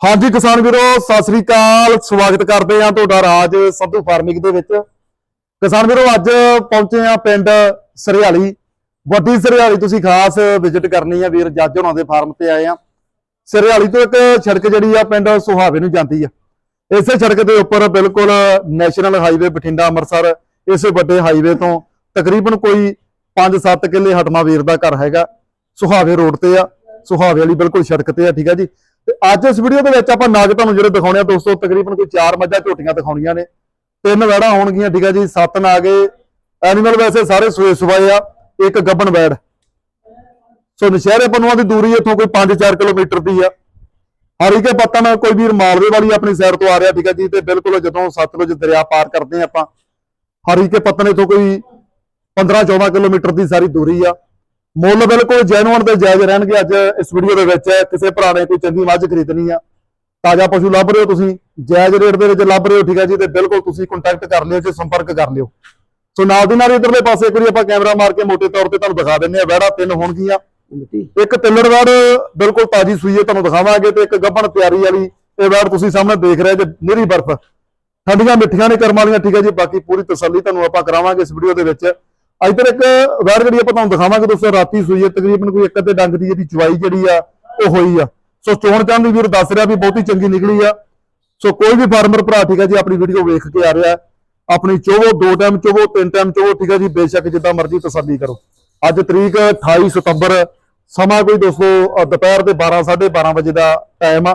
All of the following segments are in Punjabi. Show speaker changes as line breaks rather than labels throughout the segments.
ਹਾਂਜੀ ਕਿਸਾਨ ਵੀਰੋ, ਸਤਿ ਸ੍ਰੀ ਅਕਾਲ। ਸਵਾਗਤ ਕਰਦੇ ਹਾਂ ਤੁਹਾਡਾ ਰਾਜ ਸੰਧੂ ਫਾਰਮਿੰਗ ਦੇ ਵਿੱਚ। ਕਿਸਾਨ ਵੀਰੋ, ਅੱਜ ਪਹੁੰਚੇ ਆ ਪਿੰਡ ਸਰਿਆਲੀ। ਵੱਡੀ ਸਰਿਆਲੀ ਤੁਸੀਂ ਖਾਸ ਵਿਜ਼ਿਟ ਕਰਨੀ ਆ ਵੀਰ, ਜੱਜ ਹੋਣਾ ਦੇ ਫਾਰਮ ਤੇ ਆਏ ਆ ਸਰਿਆਲੀ ਤੋਂ ਇੱਕ ਸੜਕ ਜਿਹੜੀ ਆ ਪਿੰਡ ਸੁਹਾਵੇ ਨੂੰ ਜਾਂਦੀ ਆ। ਇਸੇ ਸੜਕ ਦੇ ਉੱਪਰ ਬਿਲਕੁਲ ਨੈਸ਼ਨਲ ਹਾਈਵੇ ਬਠਿੰਡਾ ਅੰਮ੍ਰਿਤਸਰ, ਇਸੇ ਵੱਡੇ ਹਾਈਵੇ ਤੋਂ ਤਕਰੀਬਨ ਕੋਈ 5-7 ਕਿੱਲੇ ਹਟਮਾ ਵੀਰ ਦਾ ਘਰ ਹੈਗਾ। ਸੁਹਾਵੇ ਰੋਡ ਤੇ ਆ। ਸੁਹਾਵੇ ਵਾਲੀ ਬਿਲਕੁਲ ਸੜਕ ਤੇ ਆ, ਠੀਕ ਆ ਜੀ। ਤੇ ਅੱਜ ਇਸ ਵੀਡੀਓ ਦੇ ਵਿੱਚ ਆਪਾਂ ਨਾਗ ਤੁਹਾਨੂੰ ਜਿਹੜੇ ਦਿਖਾਉਣੇ ਆ ਦੋਸਤੋ, ਤਕਰੀਬਨ ਕੋਈ ਚਾਰ ਮੱਝਾਂ ਝੋਟੀਆਂ ਦਿਖਾਉਣੀਆਂ ਨੇ। ਤਿੰਨ ਵੈੜਾਂ ਹੋਣਗੀਆਂ, ਠੀਕ ਆ ਜੀ, ਸੱਤ ਨਾਗੇ। ਐਨੀਮਲ ਵੈਸੇ ਸਾਰੇ ਸੂਏ ਸੁਬਾਏ ਆ, ਇੱਕ ਗੱਬਨ ਵੈੜ। ਸੋ ਨਸ਼ਹਿਰੇ ਪਨੂਆਂ ਦੀ ਦੂਰੀ ਇੱਥੋਂ ਕੋਈ 5-4 ਕਿਲੋਮੀਟਰ ਦੀ ਆ। ਹਰੀਕੇ ਪੱਤਨ ਕੋਈ ਵੀਰ ਮਾਲਵੇ ਵਾਲੀ ਆਪਣੀ ਸਾਈਡ ਤੋਂ ਆ ਰਿਹਾ, ਠੀਕ ਆ ਜੀ, ਤੇ ਬਿਲਕੁਲ ਜਦੋਂ ਸਤਲੁਜ ਦਰਿਆ ਪਾਰ ਕਰਦੇ ਆ ਆਪਾਂ ਹਰੀਕੇ ਪੱਤਨ ਇੱਥੋਂ ਕੋਈ 15-14 ਕਿਲੋਮੀਟਰ ਦੀ ਸਾਰੀ ਦੂਰੀ ਆ। ਮੁੱਲ ਬਿਲਕੁਲ ਜੈਨੂਅਨ ਤੇ ਜਾਇਜ਼ ਰਹਿਣਗੇ ਅੱਜ ਇਸ ਵੀਡੀਓ ਦੇ ਵਿੱਚ। ਕਿਸੇ ਭਰਾ ਨੇ ਕੋਈ ਚੰਗੀ ਮੱਝ ਖਰੀਦਣੀ ਆ ਤਾਜ਼ਾ ਪਸ਼ੂ ਲੱਭ ਰਹੇ ਹੋ ਤੁਸੀਂ ਜਾਇਜ਼ ਰੇਟ ਦੇ ਵਿੱਚ ਲੱਭ ਰਹੇ ਹੋ ਠੀਕ ਹੈ ਜੀ ਤੇ ਬਿਲਕੁਲ ਤੁਸੀਂ ਕੰਟੈਕਟ ਕਰ ਲਿਓ ਤੇ ਸੰਪਰਕ ਕਰ ਲਿਓ। ਸੋ ਨਾਲ ਦੀ ਨਾਲ ਇਧਰਲੇ ਪਾਸੇ ਇੱਕ ਵਾਰੀ ਆਪਾਂ ਕੈਮਰਾ ਮਾਰ ਕੇ ਮੋٹے ਤੌਰ ਤੇ ਤੁਹਾਨੂੰ ਦਿਖਾ ਦਿੰਨੇ ਆ ਵਹਿੜਾ ਤਿੰਨ ਹੋਣਗੀਆਂ ਇੱਕ ਤਿੱਲੜ ਵੜ ਬਿਲਕੁਲ ਤਾਜ਼ੀ ਸੂਈ ਹੈ ਤੁਹਾਨੂੰ ਦਿਖਾਵਾਂਗੇ ਤੇ ਇੱਕ ਗੱਭਣ ਤਿਆਰੀ ਵਾਲੀ ਇਹ ਵੜ ਤੁਸੀਂ ਸਾਹਮਣੇ ਦੇਖ ਰਹੇ ਜੇ ਨਿਰੀ ਬਰਫ਼। ਠੰਡੀਆਂ ਮਿੱਠੀਆਂ ਨੇ ਕਰਮ ਵਾਲੀਆਂ ਠੀਕ ਹੈ ਜੀ ਬਾਕੀ ਪੂਰੀ ਤਸੱਲੀ ਤੁਹਾਨੂੰ ਆਪਾਂ ਕਰਾਵਾਂਗੇ ਇਸ ਵੀਡੀਓ ਦੇ ਵਿੱਚ। ਇੱਧਰ ਇੱਕ ਵੈਰ ਜਿਹੜੀ ਆਪਾਂ ਤੁਹਾਨੂੰ ਦਿਖਾਵਾਂਗੇ ਦੋਸਤੋ ਰਾਤੀ ਸੂਈ ਹੈ ਤਕਰੀਬਨ ਕੋਈ ਇੱਕ ਅੱਧੇ ਡੰਗ ਦੀ ਇਹਦੀ ਚਵਾਈ ਜਿਹੜੀ ਆ ਉਹ ਹੋਈ ਆ। ਸੋ ਚੋਣ ਚੰਦ ਵੀਰ ਦੱਸ ਰਿਹਾ ਵੀ ਬਹੁਤੀ ਚੰਗੀ ਨਿਕਲੀ ਆ। ਸੋ ਕੋਈ ਵੀ ਫਾਰਮਰ ਭਰਾ ਠੀਕ ਹੈ ਜੀ ਆਪਣੀ ਵੀਡੀਓ ਵੇਖ ਕੇ ਆ ਰਿਹਾ। ਆਪਣੀ ਚੋਵੋ ਦੋ ਟਾਈਮ ਚੋਵੋ ਤਿੰਨ ਟਾਈਮ ਚੋਵੋ ਠੀਕ ਹੈ ਜੀ ਬੇਸ਼ੱਕ ਜਿੱਦਾਂ ਮਰਜ਼ੀ ਤਸੱਲੀ ਕਰੋ। ਅੱਜ ਤਰੀਕ 28 ਸਤੰਬਰ ਸਮਾਂ ਕੋਈ ਦੋਸਤੋ ਦੁਪਹਿਰ ਦੇ 12 12:30 ਵਜੇ ਦਾ ਟਾਈਮ ਆ।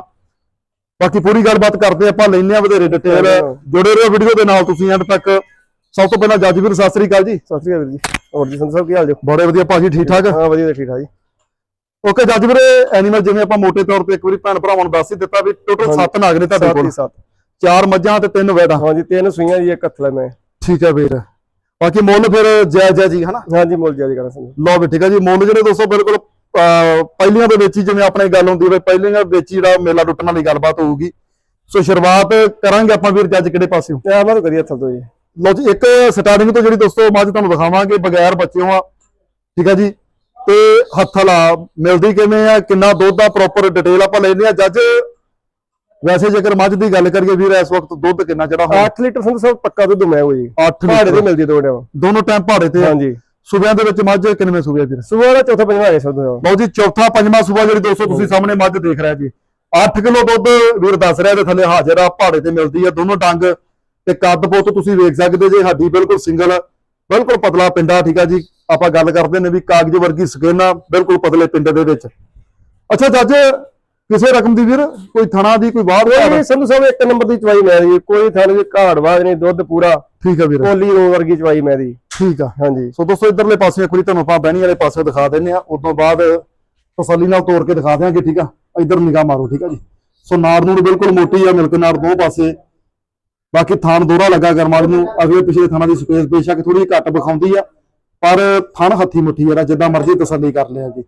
ਬਾਕੀ ਪੂਰੀ ਗੱਲਬਾਤ ਕਰਦੇ ਆਪਾਂ ਲੈਂਦੇ ਆ ਵਧੇਰੇ ਡਿਟੇਲ। ਜੁੜੇ ਰਹੋ ਵੀਡੀਓ ਦੇ ਨਾਲ ਤੁਸੀਂ ਐਂਡ ਤੱਕ। ਸਭ ਤੋਂ ਪਹਿਲਾਂ ਜੱਜ ਵੀਰ ਸਤਿ ਸ੍ਰੀ ਅਕਾਲ ਜੀ।
ਸਤਿ ਸ਼੍ਰੀ ਅਕਾਲ ਵੀਰ ਜੀ। ਹੋਰ ਜੀ ਸੰਤ ਸਾਹਿਬ ਕੀ ਹਾਲ ਜੀ?
ਬੜੇ ਵਧੀਆ ਭਾਜੀ ਠੀਕ ਠਾਕ?
ਹਾਂ ਵਧੀਆ ਜੀ, ਠੀਕ ਠਾਕ ਜੀ।
ਓਕੇ ਜੱਜ ਵੀਰੇ ਐਨੀਮਲ ਜਿਵੇਂ ਆਪਾਂ ਮੋٹے ਤੌਰ ਤੇ ਇੱਕ ਵਾਰੀ ਭੈਣ ਭਰਾਵਾਂ ਨੂੰ ਦੱਸ ਹੀ ਦਿੱਤਾ ਵੀ ਟੋਟਲ
ਹਾਂਜੀ।
7 ਨਾਗ ਨੇ ਤੁਹਾਡੇ ਕੋਲ
ਹੀ ਸੱਤ।
ਚਾਰ ਮੱਝਾਂ ਤੇ ਤਿੰਨ ਵੈੜਾਂ।
ਹਾਂਜੀ ਤਿੰਨ ਸੂਈਆਂ ਜੀ ਇੱਕ ਹੱਥਲਾ ਮੈਂ।
ਠੀਕ ਹੈ ਵੀਰ। ਬਾਕੀ ਮੁੱਲ ਫਿਰ ਜਾਇਜ਼ ਹੈ ਜੀ ਹਨਾ?
ਹਾਂਜੀ ਮੁੱਲ ਜਾਰੀ ਕਰਾਂ ਸੰਤ
ਲਓ ਵੀ ਠੀਕ ਹੈ ਜੀ ਮੁੱਲ ਜਿਹੜੇ ਦੋਸਤੋ ਬਿਲਕੁਲ ਪਹਿਲੀਆਂ ਦੇ ਵਿੱਚ ਹੀ ਜਿਵੇਂ ਆਪਣੇ ਗੱਲ ਹੁੰਦੀ ਹੈ ਪਹਿਲੀਆਂ ਵਿੱਚ ਜਿਹੜਾ ਮੇਲਾ ਟੁੱਟਣ ਵਾਲੀ ਗੱਲਬਾਤ ਹੋਊਗੀ। ਸੋ ਸ਼ੁਰੂਆਤ ਕਰਾਂਗੇ ਆਪਾਂ ਵੀਰ ਜੱਜ ਕਿਹੜੇ ਪਾਸਿਓਂ?
ਤੇ ਆਮਾ ਤੋਂ ਕਰੀਏ ਹੱਥਲ ਤੋਂ ਜੀ।
ਲਓ ਜੀ ਇੱਕ ਸਟਾਰਟਿੰਗ ਤੋਂ ਜਿਹੜੀ ਦੋਸਤੋ ਮੱਝ ਤੁਹਾਨੂੰ ਦਿਖਾਵਾਂਗੇ ਬਗੈਰ ਬੱਚਿਓ ਆ ਠੀਕ ਹੈ ਜੀ? ਤੇ ਹੱਥਲਾ ਮਿਲਦੀ ਕਿਵੇਂ ਆ ਕਿੰਨਾ ਦੁੱਧ ਆ ਪ੍ਰੋਪਰ ਡਿਟੇਲ ਆਪਾਂ ਲੈਂਦੇ ਆ। ਜੱਜ ਵੈਸੇ ਜੇਕਰ ਮੱਝ ਦੀ ਗੱਲ ਕਰੀਏ ਵੀਰ ਇਸ ਵਕਤ ਦੁੱਧ ਕਿੰਨਾ ਜਿਹੜਾ ਹੁਣ
8 ਲੀਟਰ ਸੰਤ ਸਾਹਿਬ ਪੱਕਾ ਦੁੱਧ ਮੈਂ ਹੋ ਜੀ।
8
ਪਹਾੜੇ ਤੇ ਮਿਲਦੀ ਦੋ
ਦੋਨੋਂ ਟਾਈਮ। ਪਹਾੜੇ ਤੇ
ਹਾਂਜੀ।
ਸੂਬਿਆਂ ਦੇ ਵਿੱਚ ਮੱਝ ਕਿੰਨਵੇਂ ਸੂਬੇ ਆ ਵੀਰ?
ਸਵੇਰ ਦਾ ਚੌਥਾ ਪੰਜਵਾਂ ਹੈ ਸਾਹਿਬ
ਲਓ ਜੀ ਚੌਥਾ ਪੰਜਵਾਂ ਸੂਬਾ ਜਿਹੜੀ ਦੋਸਤੋ ਤੁਸੀਂ ਸਾਹਮਣੇ ਮੱਝ ਦੇਖ ਰਹੇ ਜੀ। 8 ਕਿਲੋ ਦੁੱਧ ਵੀਰ ਦੱਸ ਰਿਹਾ ਤੇ ਥੱਲੇ ਹਾਜ਼ਰ ਆ ਪਹਾੜੇ ਤੇ ਮਿਲਦੀ ਆ ਦੋਨੋਂ ਡੰਗ ਤੇ ਕੱਦ ਪੁੱਤ ਤੁਸੀਂ ਵੇਖ ਸਕਦੇ ਜੇ ਹੱਡੀ ਬਿਲਕੁਲ ਸਿੰਗਲ ਬਿਲਕੁਲ ਪਤਲਾ ਪਿੰਡਾ ਠੀਕ ਆ ਜੀ? ਆਪਾਂ ਗੱਲ ਕਰਦੇ ਨੇ ਵੀ ਕਾਗਜ਼ ਵਰਗੀ ਸਕਿਨ ਬਿਲਕੁਲ ਪਤਲੇ ਪਿੰਡ ਦੇ ਵਿੱਚ। ਅੱਛਾ ਜੱਜ ਕਿਸੇ ਰਕਮ ਦੀ ਵੀਰ? ਕੋਈ ਥਣਾ ਦੀ ਕੋਈ ਬਾਹਰ
ਕੋਈ ਸੰਤ ਸਾਹਿਬ ਇੱਕ ਨੰਬਰ ਦੀ ਚਵਾਈ ਮੈਂ ਦੀ। ਕੋਈ ਥਾਣੇ ਦੀ ਘਾੜ ਬਾਜ ਨਹੀਂ ਦੁੱਧ ਪੂਰਾ।
ਠੀਕ ਆ ਵੀਰ।
ਕੋਲੀ ਰੋ ਵਰਗੀ ਚਵਾਈ ਮੈਂ ਦੀ।
ਠੀਕ ਆ।
ਹਾਂਜੀ।
ਸੋ ਦੋਸਤੋ ਇਧਰਲੇ ਪਾਸੇ ਇੱਕ ਵਾਰੀ ਤੁਹਾਨੂੰ ਆਪਾਂ ਬਹਿਣੀ ਵਾਲੇ ਪਾਸੇ ਦਿਖਾ ਦਿੰਨੇ ਆ ਤੋਂ ਬਾਅਦ ਤਸੱਲੀ ਨਾਲ ਤੋੜ ਕੇ ਦਿਖਾ ਦਿਆਂਗੇ ਠੀਕ ਆ? ਇਧਰ ਨਿਗਾਹ ਮਾਰੋ ਠੀਕ ਆ ਜੀ? ਸੋ ਨਾੜ ਨੂੜ ਬਿਲਕੁਲ ਮੋਟੀ ਆ ਮਿਲਕ ਨਾੜ ਦੋ ਪਾਸੇ। ਬਾਕੀ ਥਾਨ ਦੋਹਰਾ ਲੱਗਾ ਕਰਮਾਲ ਨੂੰ ਅਗਲੇ ਪਿਛਲੇ ਥਾਨਾਂ ਦੀ ਸਪੇਸ ਬੇਸ਼ੱਕ ਥੋੜੀ ਘੱਟ ਵਿਖਾਉਂਦੀ ਆ ਪਰ ਥਣ ਹੱਥੀ ਮੁੱਠੀ ਜਿਹੜਾ ਜਿੱਦਾਂ ਮਰਜ਼ੀ ਤਸੱਲੀ ਕਰ ਲਿਆ ਜੀ।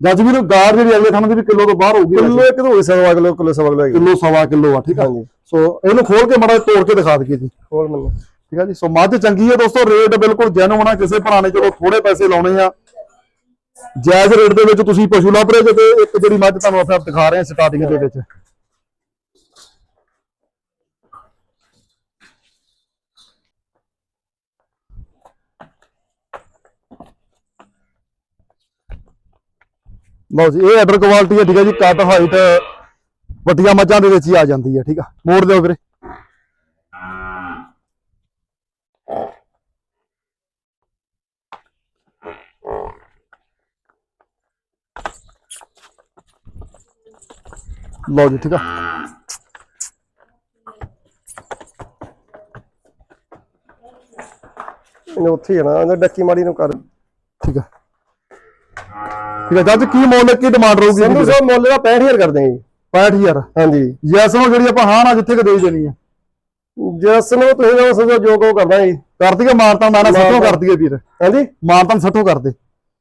ਜੱਜ ਵੀਰ ਗਾਰ ਜਿਹੜੀ ਅਗਲੇ ਥਾਨਾਂ ਦੀ ਵੀ ਕਿਲੋ ਤੋਂ ਬਾਹਰ ਹੋਊਗੀ
ਕਿਲੋ ਇੱਕ ਦੋ ਸਵਾ ਕਿਲੋ ਕਿਲੋ ਸਵਾ ਕਿਲੋ
ਕਿਲੋ ਸਵਾ ਕਿਲੋ ਆ ਠੀਕ ਆ? ਸੋ ਇਹਨੂੰ ਖੋਲ ਕੇ ਮੜਾ ਤੋੜ ਕੇ ਦਿਖਾ ਦਈਏ ਜੀ।
ਹੋਰ ਮੈਨੂੰ
ਠੀਕ ਆ ਜੀ? ਸੋ ਮੱਝ ਚੰਗੀ ਹੈ ਦੋਸਤੋ ਰੇਟ ਬਿਲਕੁਲ ਜੈਨੂਨ ਆ ਕਿਸੇ ਭਰਾ ਨੇ ਚਲੋ ਥੋੜੇ ਪੈਸੇ ਲਾਉਣੇ ਆ। ਜਾਇਜ਼ ਰੇਟ ਦੇ ਵਿੱਚ ਤੁਸੀਂ ਪਸ਼ੂ ਲੱਭ ਰਹੇ ਜੇ ਤੇ ਇੱਕ ਜਿਹੜੀ ਮੱਝ ਤੁਹਾਨੂੰ ਆਪਾਂ ਦਿਖਾ ਰਹੇ ਹਾਂ ਸਟਾਰਟਿੰਗ ਦੇ ਵਿੱਚ। ਲਓ ਜੀ ਇਹ ਆਰਡਰ ਕੁਆਲਿਟੀ ਹੈ ਠੀਕ ਹੈ ਜੀ ਕੱਟ ਹਾਈਟ ਵੱਡੀਆਂ ਮੱਝਾਂ ਦੇ ਵਿੱਚ ਹੀ ਆ ਜਾਂਦੀ ਹੈ ਠੀਕ ਆ। ਮੋੜ ਦਿਓ ਵੀਰੇ। ਲਓ ਜੀ ਠੀਕ ਆ।
ਇਹਨੇ ਉੱਥੇ ਹੀ ਨਾ ਡੱਕੀ ਮਾੜੀ ਨੂੰ ਕਰ।
ਠੀਕ ਆ। ਠੀਕ ਆ ਜੱਜ ਕੀ ਮੁੱਲ ਕੀ ਡਿਮਾਂਡ ਰਹੂਗੀ
ਸੰਧੂ ਸਾਹਿਬ ਮੁੱਲ ਦਾ 65000 ਕਰ ਦੇਂਗੇ
65000
ਹਾਂਜੀ।
ਯੈਸ ਨੂੰ ਜਿਹੜੀ ਆਪਾਂ ਹਾਂ ਨਾ ਜਿੱਥੇ ਕਿ ਦੇ ਹੀ। ਦੇਣੀ ਆ
ਜਿਸ ਨੂੰ ਤੁਸੀਂ ਨਾ ਸਮਝੋ ਜੋ ਕੋ ਕਰਨਾ ਜੀ
ਕਰ ਦਈਏ ਮਾਰਤਾਂ ਨਾ ਸੱਠੋਂ ਕਰ ਦਈਏ ਵੀਰ
ਹਾਂਜੀ।
ਮਾਰਤਾਂ ਸੱਠੋਂ ਕਰ ਦੇ।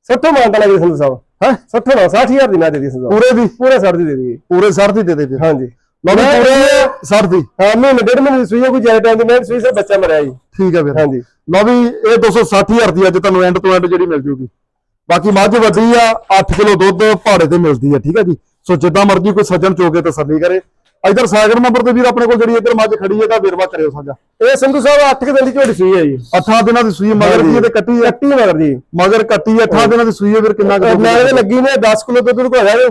ਸੱਠੋਂ ਮਾਨਤਾ ਲੱਗੇ ਸੰਧੂ ਸਾਹਿਬ।
ਹੈ?
60 ਨਾ 60000 ਦੀ ਮੈਂ ਦੇ ਦੀ ਸੰਧੂ ਸਾਹਿਬ
ਪੂਰੇ ਦੀ?
ਪੂਰੇ 60 ਦੀ ਦੇ ਦੀ
ਪੂਰੇ 60 ਦੀ ਦੇ ਦੇ ਵੀਰ
ਹਾਂਜੀ।
ਵੀ
ਮੈਂ-
ਪੂਰੇ 60 ਦੀ।
ਹਾਂ ਮਹੀਨੇ ਡੇਢ ਮਹੀਨੇ ਦੀ ਸੂਈ ਕੋਈ ਜ਼ਿਆਦਾ ਟਾਈਮ ਦੀ ਮੈਂ ਸੂਈ ਸੇ ਬੱਚਾ ਮਰਿਆ ਜੀ।
ਠੀਕ ਆ ਵੀਰ
ਹਾਂਜੀ।
ਲਓ ਵੀ ਇਹ 260000 ਦੀ ਅੱਜ ਤੁਹਾਨੂੰ ਐਂਡ ਤੋਂ ਐਂਡ ਜਿਹੜੀ ਮਿਲ ਜੂਗੀ। ਬਾਕੀ ਮੱਝ ਵੱਡੀ ਆ 8 ਕਿਲੋ ਦੁੱਧ ਪਹਾੜੇ ਤੇ ਮਿਲਦੀ ਆ ਠੀਕ ਆ ਜੀ। ਸੋ ਜਿੱਦਾਂ ਮਰਜ਼ੀ ਕੋਈ ਸੱਜਣ ਚੋਕੇ ਤਸੱਲੀ ਕਰੇ। ਇਧਰ ਸਾਗਰ ਨੰਬਰ ਤੇ ਵੀਰ ਆਪਣੇ ਕੋਲ ਜਿਹੜੀ ਇੱਧਰ ਮੱਝ ਖੜੀ ਹੈ ਤਾਂ ਵੇਰਵਾ ਕਰਿਓ ਸਾਂਝਾ।
ਇਹ ਸੰਧੂ ਸਾਹਿਬ 8 ਦਿਨ ਦੀ ਝੋਟੀ ਸੂਈ ਹੈ ਜੀ।
ਅੱਠਾਂ ਦਿਨਾਂ ਦੀ ਸੂਈ ਮਗਰ ਕੀ ਇਹਦੇ ਕੱਟੀ ਹੈ
ਕੱਟੀ ਮਗਰ ਜੀ।
ਮਗਰ ਕੱਟੀ ਹੈ, ਅੱਠਾਂ ਦਿਨਾਂ ਦੀ ਸੂਈ ਹੈ ਫਿਰ ਕਿੰਨਾ ਕੁ
ਮੈਂ ਇਹਦੇ ਲੱਗੀ ਨੇ 10 ਕਿਲੋ ਦੁੱਧ ਨੂੰ ਹੈਗਾ ਜੋ